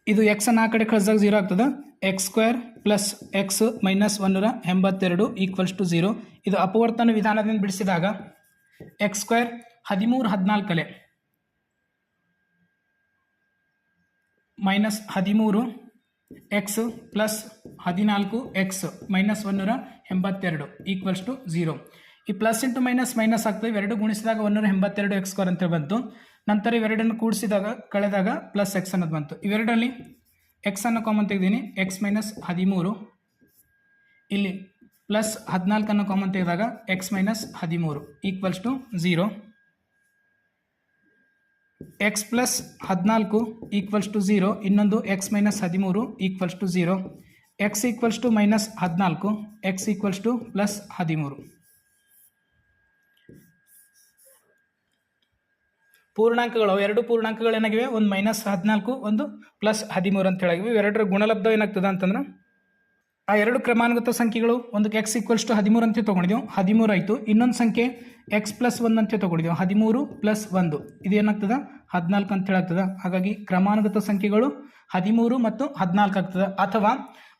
ಇದು ಎಕ್ಸ್ ಆ ಕಡೆ ಕಳ್ಸಿದಾಗ ಝೀರೋ ಆಗ್ತದೆ? X square plus x minus ಒನ್ನೂರ ಎಂಬತ್ತೆರಡು ಈಕ್ವಲ್ಸ್ ಟು ಝೀರೋ ಇದು ಅಪವರ್ತನ ವಿಧಾನದಿಂದ ಬಿಡಿಸಿದಾಗ ಎಕ್ಸ್ ಸ್ಕ್ವೇರ್ ಹದಿಮೂರು ಹದಿನಾಲ್ಕಲೆ. ಮೈನಸ್ ಹದಿಮೂರು ಎಕ್ಸ್ ಪ್ಲಸ್ ಹದಿನಾಲ್ಕು ಎಕ್ಸ್ ಮೈನಸ್ ಒನ್ನೂರ ಎಂಬತ್ತೆರಡು ಈಕ್ವಲ್ಸ್ ಟು ಝೀರೋ ಈ ಪ್ಲಸ್ ಇಂಟು ಮೈನಸ್ ಮೈನಸ್ ಆಗ್ತದೆ. ಇವೆರಡು ಗುಣಿಸಿದಾಗ ಒನ್ನೂರ ಎಂಬತ್ತೆರಡು ಎಕ್ಸ್ ಸ್ಕ್ವೇರ್ ಅಂತ ಬಂತು. ನಂತರ ಇವೆರಡನ್ನು ಕೂಡಿಸಿದಾಗ, ಕಳೆದಾಗ ಪ್ಲಸ್ ಎಕ್ಸ್ ಅನ್ನೋದು ಬಂತು. ಇವೆರಡರಲ್ಲಿ ಎಕ್ಸ್ ಅನ್ನು ಕಾಮನ್ ತೆಗೆದೀನಿ ಎಕ್ಸ್ ಮೈನಸ್ ಹದಿಮೂರು. ಇಲ್ಲಿ ಪ್ಲಸ್ ಹದಿನಾಲ್ಕನ್ನು ಕಾಮನ್ ತೆಗೆದಾಗ ಎಕ್ಸ್ ಮೈನಸ್ ಹದಿಮೂರು equals to zero x plus ಹದಿನಾಲ್ಕು ಈಕ್ವಲ್ಸ್ ಟು ಝೀರೋ ಇನ್ನೊಂದು ಎಕ್ಸ್ ಮೈನಸ್ ಹದಿಮೂರು equals to zero x equals to minus ಹದಿನಾಲ್ಕು ಎಕ್ಸ್ ಈಕ್ವಲ್ಸ್ ಟು ಪ್ಲಸ್ ಹದಿಮೂರು. ಪೂರ್ಣಾಂಕಗಳು, ಎರಡು ಪೂರ್ಣಾಂಕಗಳು ಏನಾಗಿವೆ? ಒಂದು ಮೈನಸ್ ಹದಿನಾಲ್ಕು, ಒಂದು ಪ್ಲಸ್ ಹದಿಮೂರು ಅಂತ ಹೇಳಾಗಿವೆ. ಇವೆರಡರ ಗುಣಲಬ್ಧ ಏನಾಗ್ತದೆ ಅಂತಂದ್ರೆ ಆ ಎರಡು ಕ್ರಮಾನುಗತ ಸಂಖ್ಯೆಗಳು ಒಂದಕ್ಕೆ ಎಕ್ಸ್ ಈಕ್ವಲ್ಸ್ ಟು ಹದಿಮೂರು ಅಂತ ತೊಗೊಂಡಿದ್ದೆವು ಹದಿಮೂರು ಆಯಿತು. ಇನ್ನೊಂದು ಸಂಖ್ಯೆ ಎಕ್ಸ್ ಪ್ಲಸ್ ಒಂದು ಅಂತ ತೊಗೊಂಡಿದ್ದೆವು ಹದಿಮೂರು ಪ್ಲಸ್ ಒಂದು. ಇದು ಏನಾಗ್ತದೆ? ಹದಿನಾಲ್ಕು ಅಂತ ಹೇಳಾಗ್ತದೆ ಹಾಗಾಗಿ ಕ್ರಮಾನುಗತ ಸಂಖ್ಯೆಗಳು ಹದಿಮೂರು ಮತ್ತು ಹದಿನಾಲ್ಕು ಆಗ್ತದೆ. ಅಥವಾ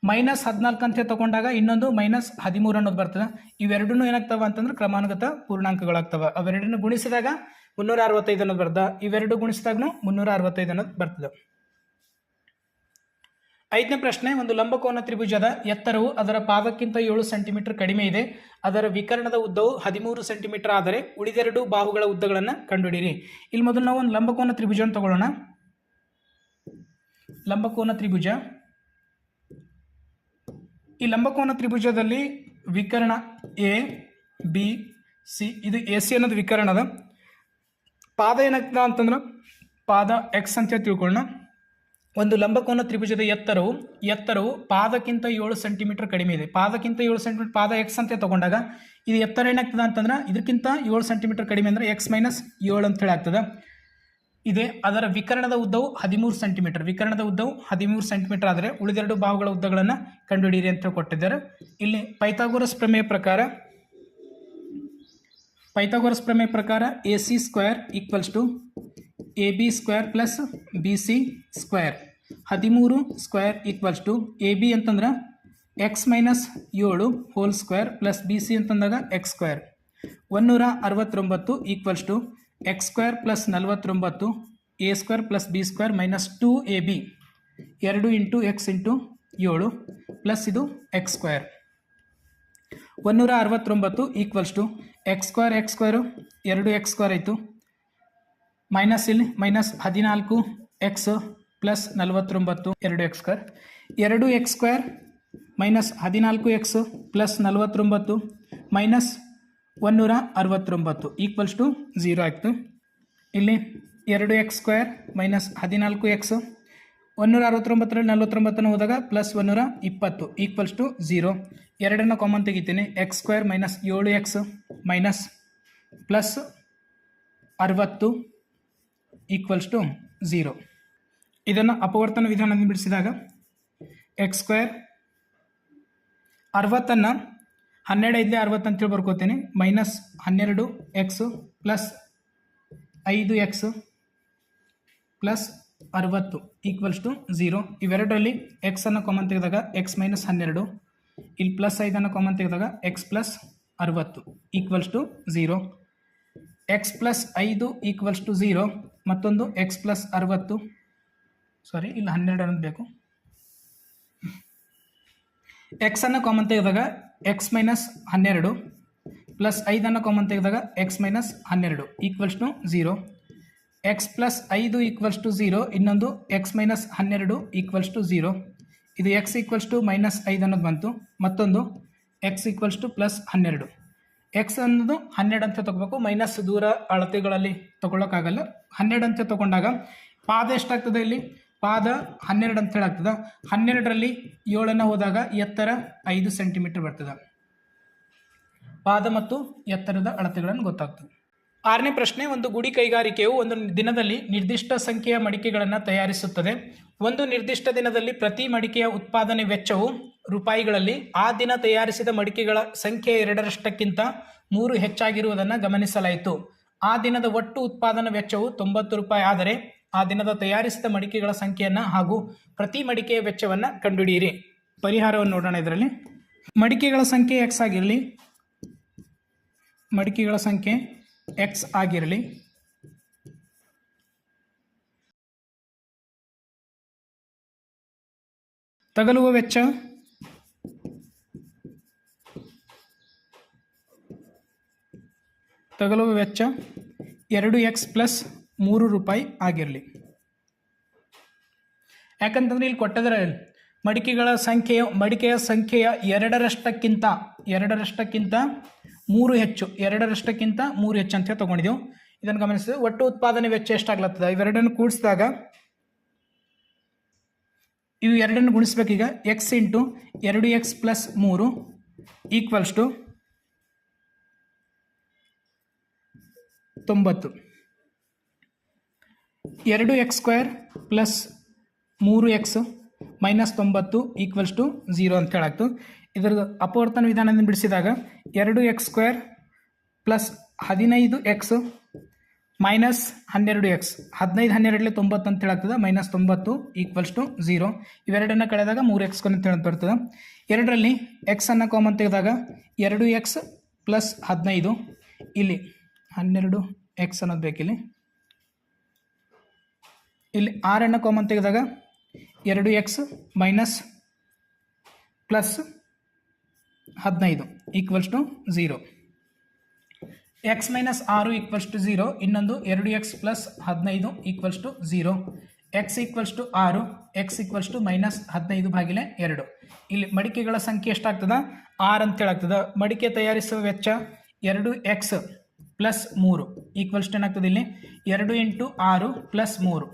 ಮೈನಸ್ ಹದಿನಾಲ್ಕು ಅಂತ ತಗೊಂಡಾಗ ಇನ್ನೊಂದು ಮೈನಸ್ ಹದಿಮೂರು ಅನ್ನೋದು ಬರ್ತದೆ. ಇವೆರಡೂ ಏನಾಗ್ತವೆ ಅಂತಂದ್ರೆ ಕ್ರಮಾನುಗತ ಪೂರ್ಣಾಂಕಗಳಾಗ್ತವೆ. ಅವೆರಡನ್ನು ಗುಣಿಸಿದಾಗ ಮುನ್ನೂರ ಅರವತ್ತೈದು ಅನ್ನೋದು ಬರ್ತದೆ. ಇವೆರಡು ಗುಣಿಸಿದಾಗೂ ಮುನ್ನೂರ ಅರವತ್ತೈದು ಅನ್ನೋದು ಬರ್ತದೆ. ಐದನೇ ಪ್ರಶ್ನೆ, ಒಂದು ಲಂಬಕೋನ ತ್ರಿಭುಜದ ಎತ್ತರವು ಅದರ ಪಾದಕ್ಕಿಂತ ಏಳು ಸೆಂಟಿಮೀಟರ್ ಕಡಿಮೆ ಇದೆ. ಅದರ ವಿಕರಣದ ಉದ್ದವು ಹದಿಮೂರು ಸೆಂಟಿಮೀಟರ್ ಆದರೆ ಉಳಿದೆರಡು ಬಾಹುಗಳ ಉದ್ದಗಳನ್ನು ಕಂಡುಹಿಡಿಯಿರಿ. ಇಲ್ಲಿ ಮೊದಲು ನಾವು ಒಂದು ಲಂಬಕೋನ ತ್ರಿಭುಜವನ್ನು ತಗೊಳ್ಳೋಣ. ಲಂಬಕೋನ ತ್ರಿಭುಜ. ಈ ಲಂಬಕೋನ ತ್ರಿಭುಜದಲ್ಲಿ ವಿಕರ್ಣ ಎ, ಬಿ, ಸಿ, ಇದು ಎ, ಸಿ ಅನ್ನೋದು ವಿಕರಣದ. ಪಾದ ಏನಾಗ್ತದ ಅಂತಂದ್ರೆ ಪಾದ ಎಕ್ಸ್ ಅಂತ ತಿಳ್ಕೊಳ್ಳೋಣ. ಒಂದು ಲಂಬಕೋನ ತ್ರಿಭುಜದ ಎತ್ತರವು ಎತ್ತರವು ಪಾದಕ್ಕಿಂತ ಏಳು ಸೆಂಟಿಮೀಟರ್ ಕಡಿಮೆ ಇದೆ. ಪಾದಕ್ಕಿಂತ ಏಳು ಸೆಂಟಿಮೀಟರ್ ಪಾದ ಎಕ್ಸ್ ಅಂತ ತಗೊಂಡಾಗ ಇದು ಎತ್ತರ ಏನಾಗ್ತದೆ ಅಂತಂದ್ರೆ ಇದಕ್ಕಿಂತ ಏಳು ಸೆಂಟಿಮೀಟರ್ ಕಡಿಮೆ ಅಂದರೆ ಎಕ್ಸ್ ಮೈನಸ್ ಏಳು ಅಂತ ಹೇಳಿ ಆಗ್ತದೆ ಇದೆ, ಅದರ ವಿಕರಣದ ಉದ್ದವು ಹದಿಮೂರು ಸೆಂಟಿಮೀಟರ್ ವಿಕರಣದ ಉದ್ದವು ಹದಿಮೂರು ಸೆಂಟಿಮೀಟರ್ ಆದರೆ ಉಳಿದೆರಡು ಬಾಹುಗಳ ಉದ್ದಗಳನ್ನು ಕಂಡುಹಿಡಿಯಿರಿ ಅಂತ ಕೊಟ್ಟಿದ್ದಾರೆ ಇಲ್ಲಿ ಪೈಥಾಗೋರಸ್ ಪ್ರಮೇಯ ಪ್ರಕಾರ, ಪೈಥಾಗೋರಸ್ ಪ್ರಮೇಯ ಪ್ರಕಾರ A C square equals to A B square plus B C square ಹದಿಮೂರು square equals to A B ಅಂತಂದ್ರೆ ಎಕ್ಸ್ ಮೈನಸ್ ಏಳು whole square plus B C ಅಂತಂದಾಗ ಎಕ್ಸ್ ಸ್ಕ್ವೇರ್ ಒನ್ನೂರ ಅರವತ್ತೊಂಬತ್ತು equals to x square plus ನಲವತ್ತೊಂಬತ್ತು. A square plus B square minus two A B ಎರಡು into X into ಏಳು plus ಇದು X square ಒನ್ನೂರ ಅರವತ್ತೊಂಬತ್ತು equals to x square x square ಎರಡು ಎಕ್ಸ್ ಸ್ಕ್ವೇರ್ ಆಯಿತು. ಮೈನಸ್ ಇಲ್ಲಿ ಮೈನಸ್ ಹದಿನಾಲ್ಕು ಎಕ್ಸ್ ಪ್ಲಸ್ ನಲವತ್ತೊಂಬತ್ತು ಎರಡು ಎಕ್ಸ್ ಸ್ಕ್ವೇರ್. ಎರಡು ಎಕ್ಸ್ ಸ್ಕ್ವೇರ್ ಮೈನಸ್ ಹದಿನಾಲ್ಕು ಎಕ್ಸ್ ಪ್ಲಸ್ ನಲವತ್ತೊಂಬತ್ತು ಮೈನಸ್ ಒನ್ನೂರ ಅರವತ್ತೊಂಬತ್ತು ಈಕ್ವಲ್ಸ್ ಟು ಝೀರೋ ಆಯಿತು. ಇಲ್ಲಿ ಎರಡು ಎಕ್ಸ್ ಸ್ಕ್ವೇರ್ ಮೈನಸ್ ಹದಿನಾಲ್ಕು ಎಕ್ಸ್ ಒನ್ನೂರ ಅರವತ್ತೊಂಬತ್ತರಲ್ಲಿ ನಲ್ವತ್ತೊಂಬತ್ತನ್ನು ಹೋದಾಗ ಪ್ಲಸ್ ಒನ್ನೂರ ಇಪ್ಪತ್ತು ಈಕ್ವಲ್ಸ್ ಟು ಝೀರೋ. ಎರಡನ್ನು ಕಾಮನ್ ತೆಗಿತೀನಿ. ಎಕ್ಸ್ ಸ್ಕ್ವೇರ್ ಮೈನಸ್ ಏಳು ಎಕ್ಸ್ ಮೈನಸ್ ಪ್ಲಸ್ ಅರವತ್ತು ಈಕ್ವಲ್ಸ್ ಟು ಝೀರೋ ಇದನ್ನು ಅಪವರ್ತನ ವಿಧಾನದಿಂದ ಬಿಡಿಸಿದಾಗ ಎಕ್ಸ್ ಸ್ಕ್ವೇರ್ ಅರವತ್ತನ್ನು ಹನ್ನೆರಡು ಐದಲೇ ಅರವತ್ತು ಅಂತೇಳಿ ಬರ್ಕೋತೀನಿ. ಮೈನಸ್ ಹನ್ನೆರಡು ಎಕ್ಸು ಪ್ಲಸ್ ಐದು ಎಕ್ಸು ಪ್ಲಸ್ ಅರವತ್ತು ಈಕ್ವಲ್ಸ್ ಟು ಝೀರೋ ಇವೆರಡರಲ್ಲಿ ಎಕ್ಸನ್ನು ಕಾಮನ್ ತೆಗೆದಾಗ ಎಕ್ಸ್ ಮೈನಸ್ ಹನ್ನೆರಡು, ಇಲ್ಲಿ ಪ್ಲಸ್ ಐದನ್ನು ಕಾಮನ್ ತೆಗೆದಾಗ ಎಕ್ಸ್ ಪ್ಲಸ್ ಅರವತ್ತು equals to zero x plus ಐದು ಈಕ್ವಲ್ಸ್ ಟು ಝೀರೋ ಮತ್ತೊಂದು ಎಕ್ಸ್ ಪ್ಲಸ್ ಅರವತ್ತು. ಸಾರಿ ಇಲ್ಲಿ ಹನ್ನೆರಡು ಅನ್ನೋದು ಬೇಕು. ಎಕ್ಸನ್ನು ಕಾಮನ್ ತೆಗೆದಾಗ ಎಕ್ಸ್ ಮೈನಸ್ ಹನ್ನೆರಡು ಪ್ಲಸ್ ಐದನ್ನು ಕಾಮನ್ ತೆಗೆದಾಗ ಎಕ್ಸ್ ಮೈನಸ್ ಹನ್ನೆರಡು equals to zero x plus ಐದು ಈಕ್ವಲ್ಸ್ ಟು ಝೀರೋ ಇನ್ನೊಂದು ಎಕ್ಸ್ ಮೈನಸ್ ಹನ್ನೆರಡು ಈಕ್ವಲ್ಸ್ ಟು ಝೀರೋ ಇದು ಎಕ್ಸ್ ಈಕ್ವಲ್ಸ್ ಟು ಮೈನಸ್ ಐದು ಅನ್ನೋದು ಬಂತು. ಮತ್ತೊಂದು ಎಕ್ಸ್ ಈಕ್ವಲ್ಸ್ ಟು ಪ್ಲಸ್ ಹನ್ನೆರಡು. ಎಕ್ಸ್ ಅನ್ನೋದು ಹನ್ನೆರಡು ಅಂತ ತಗೋಬೇಕು. ಮೈನಸ್ ದೂರ ಅಳತೆಗಳಲ್ಲಿ ತಗೊಳ್ಳೋಕ್ಕಾಗಲ್ಲ ಹನ್ನೆರಡು ಅಂತ ತಗೊಂಡಾಗ ಪಾದ ಎಷ್ಟಾಗ್ತದೆ ಇಲ್ಲಿ? ಪಾದ ಹನ್ನೆರಡು ಅಂತ ಹೇಳಾಗ್ತದೆ. ಹನ್ನೆರಡರಲ್ಲಿ ಏಳನ್ನು ಹೋದಾಗ ಎತ್ತರ ಐದು ಸೆಂಟಿಮೀಟರ್ ಬರ್ತದೆ. ಪಾದ ಮತ್ತು ಎತ್ತರದ ಅಳತೆಗಳನ್ನು ಗೊತ್ತಾಗ್ತದೆ. ಆರನೇ ಪ್ರಶ್ನೆ, ಒಂದು ಗುಡಿ ಕೈಗಾರಿಕೆಯು ಒಂದು ದಿನದಲ್ಲಿ ನಿರ್ದಿಷ್ಟ ಸಂಖ್ಯೆಯ ಮಡಿಕೆಗಳನ್ನು ತಯಾರಿಸುತ್ತದೆ. ಒಂದು ನಿರ್ದಿಷ್ಟ ದಿನದಲ್ಲಿ ಪ್ರತಿ ಮಡಿಕೆಯ ಉತ್ಪಾದನೆ ವೆಚ್ಚವು ರೂಪಾಯಿಗಳಲ್ಲಿ ಆ ದಿನ ತಯಾರಿಸಿದ ಮಡಿಕೆಗಳ ಸಂಖ್ಯೆ ಎರಡರಷ್ಟಕ್ಕಿಂತ ಮೂರು ಹೆಚ್ಚಾಗಿರುವುದನ್ನು ಗಮನಿಸಲಾಯಿತು. ಆ ದಿನದ ಒಟ್ಟು ಉತ್ಪಾದನಾ ವೆಚ್ಚವು ತೊಂಬತ್ತು ರೂಪಾಯಿ. ಆದರೆ ಆ ದಿನದ ತಯಾರಿಸಿದ ಮಡಿಕೆಗಳ ಸಂಖ್ಯೆಯನ್ನು ಹಾಗೂ ಪ್ರತಿ ಮಡಿಕೆಯ ವೆಚ್ಚವನ್ನು ಕಂಡುಹಿಡಿಯಿರಿ. ಪರಿಹಾರವನ್ನು ನೋಡೋಣ ಇದರಲ್ಲಿ. ಮಡಿಕೆಗಳ ಸಂಖ್ಯೆ ಎಕ್ಸ್ ಆಗಿರಲಿ, ಮಡಿಕೆಗಳ ಸಂಖ್ಯೆ ಎಕ್ಸ್ ಆಗಿರಲಿ. ತಗಲುವ ವೆಚ್ಚ ತಗಲುವ ವೆಚ್ಚ ಎರಡು ಎಕ್ಸ್ ಪ್ಲಸ್ ಮೂರು ರೂಪಾಯಿ ಆಗಿರಲಿ. ಯಾಕಂತಂದ್ರೆ ಇಲ್ಲಿ ಕೊಟ್ಟಿದ್ರೆ ಮಡಿಕೆಗಳ ಸಂಖ್ಯೆಯ, ಮಡಿಕೆಯ ಸಂಖ್ಯೆಯ ಎರಡರಷ್ಟಕ್ಕಿಂತ ಎರಡರಷ್ಟಕ್ಕಿಂತ ಮೂರು ಹೆಚ್ಚು, ಎರಡರಷ್ಟಕ್ಕಿಂತ ಮೂರು ಹೆಚ್ಚು ಅಂತ ಹೇಳಿ ತೊಗೊಂಡಿದ್ದೆವು ಇದನ್ನು ಗಮನಿಸಿದ್ರೆ ಒಟ್ಟು ಉತ್ಪಾದನೆ ವೆಚ್ಚ ಎಷ್ಟಾಗ್ಲತ್ತದ? ಇವೆರಡನ್ನು ಕೂಡಿಸಿದಾಗ ಇವು ಎರಡನ್ನು ಗುಣಿಸ್ಬೇಕೀಗ ಎಕ್ಸ್ ಇಂಟು ಎರಡು ಎಕ್ಸ್ ಪ್ಲಸ್ ಮೂರು ಈಕ್ವಲ್ಸ್ ಟು ತೊಂಬತ್ತು. ಎರಡು ಎಕ್ಸ್ ಸ್ಕ್ವೇರ್ ಪ್ಲಸ್ ಮೂರು ಎಕ್ಸ್ ಮೈನಸ್ ತೊಂಬತ್ತು ಈಕ್ವಲ್ಸ್ ಟು ಝೀರೋ ಅಂತ ಹೇಳಾಗ್ತು. ಇದರದ್ದು ಅಪವರ್ತನ ವಿಧಾನದಿಂದ ಬಿಡಿಸಿದಾಗ ಎರಡು ಎಕ್ಸ್ ಸ್ಕ್ವೇರ್ ಪ್ಲಸ್ ಹದಿನೈದು ಎಕ್ಸ್ ಮೈನಸ್ ಹನ್ನೆರಡು ಎಕ್ಸ್. ಹದಿನೈದು ಹನ್ನೆರಡಲ್ಲಿ ತೊಂಬತ್ತು ಅಂತ ಹೇಳಾಗ್ತದೆ, ಮೈನಸ್ ತೊಂಬತ್ತು ಈಕ್ವಲ್ಸ್ ಟು ಝೀರೋ. ಇವೆರಡನ್ನು ಕಳೆದಾಗ ಮೂರು ಎಕ್ಸ್ ಅಂತ ತಿಳಿದು ಬರ್ತದೆ. ಎರಡರಲ್ಲಿ ಎಕ್ಸನ್ನು ಕಾಮನ್ ತೆಗೆದಾಗ ಎರಡು ಎಕ್ಸ್ ಪ್ಲಸ್ ಹದಿನೈದು. ಇಲ್ಲಿ ಹನ್ನೆರಡು ಎಕ್ಸ್ ಅನ್ನೋದು ಬೇಕಿಲ್ಲಿ. ಇಲ್ಲಿ ಆರನ್ನು ಕಾಮನ್ ತೆಗೆದಾಗ ಎರಡು ಎಕ್ಸ್ ಮೈನಸ್ ಪ್ಲಸ್ ಹದಿನೈದು equals to zero x minus ಆರು ಈಕ್ವಲ್ಸ್ ಟು ಝೀರೋ ಇನ್ನೊಂದು ಎರಡು ಎಕ್ಸ್ ಪ್ಲಸ್ ಹದಿನೈದು equals to zero x equals to ಆರು ಎಕ್ಸ್ ಈಕ್ವಲ್ಸ್ ಟು ಮೈನಸ್ ಹದಿನೈದು ಬಾಗಿಲೆ ಎರಡು. ಇಲ್ಲಿ ಮಡಿಕೆಗಳ ಸಂಖ್ಯೆ ಎಷ್ಟಾಗ್ತದ? ಆರ್ ಅಂತೇಳಾಗ್ತದ ಮಡಿಕೆ ತಯಾರಿಸುವ ವೆಚ್ಚ ಎರಡು ಎಕ್ಸ್ ಪ್ಲಸ್ ಮೂರು. ಈಕ್ವಲ್ಸ್ ಟು ಏನಾಗ್ತದೆ ಇಲ್ಲಿ. ಎರಡು ಇಂಟು ಆರು ಪ್ಲಸ್ ಮೂರು.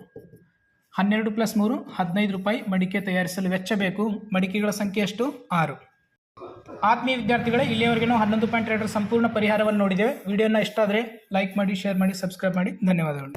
ಹನ್ನೆರಡು ಪ್ಲಸ್ ಮೂರು, ಹದಿನೈದು ರೂಪಾಯಿ ಮಡಿಕೆ ತಯಾರಿಸಲು ವೆಚ್ಚ ಬೇಕು ಮಡಿಕೆಗಳ ಸಂಖ್ಯೆ ಎಷ್ಟು? ಆರು. ಆತ್ಮೀಯ ವಿದ್ಯಾರ್ಥಿಗಳೇ, ಇಲ್ಲಿಯವರೆಗೆ ನಾವು ಹನ್ನೊಂದು ಪಾಯಿಂಟ್ ಎರಡರ ಸಂಪೂರ್ಣ ಪರಿಹಾರವನ್ನು ನೋಡಿದ್ದೇವೆ. ವಿಡಿಯೋನ ಇಷ್ಟ ಆದರೆ ಲೈಕ್ ಮಾಡಿ, ಶೇರ್ ಮಾಡಿ, ಸಬ್ಸ್ಕ್ರೈಬ್ ಮಾಡಿ. ಧನ್ಯವಾದಗಳು.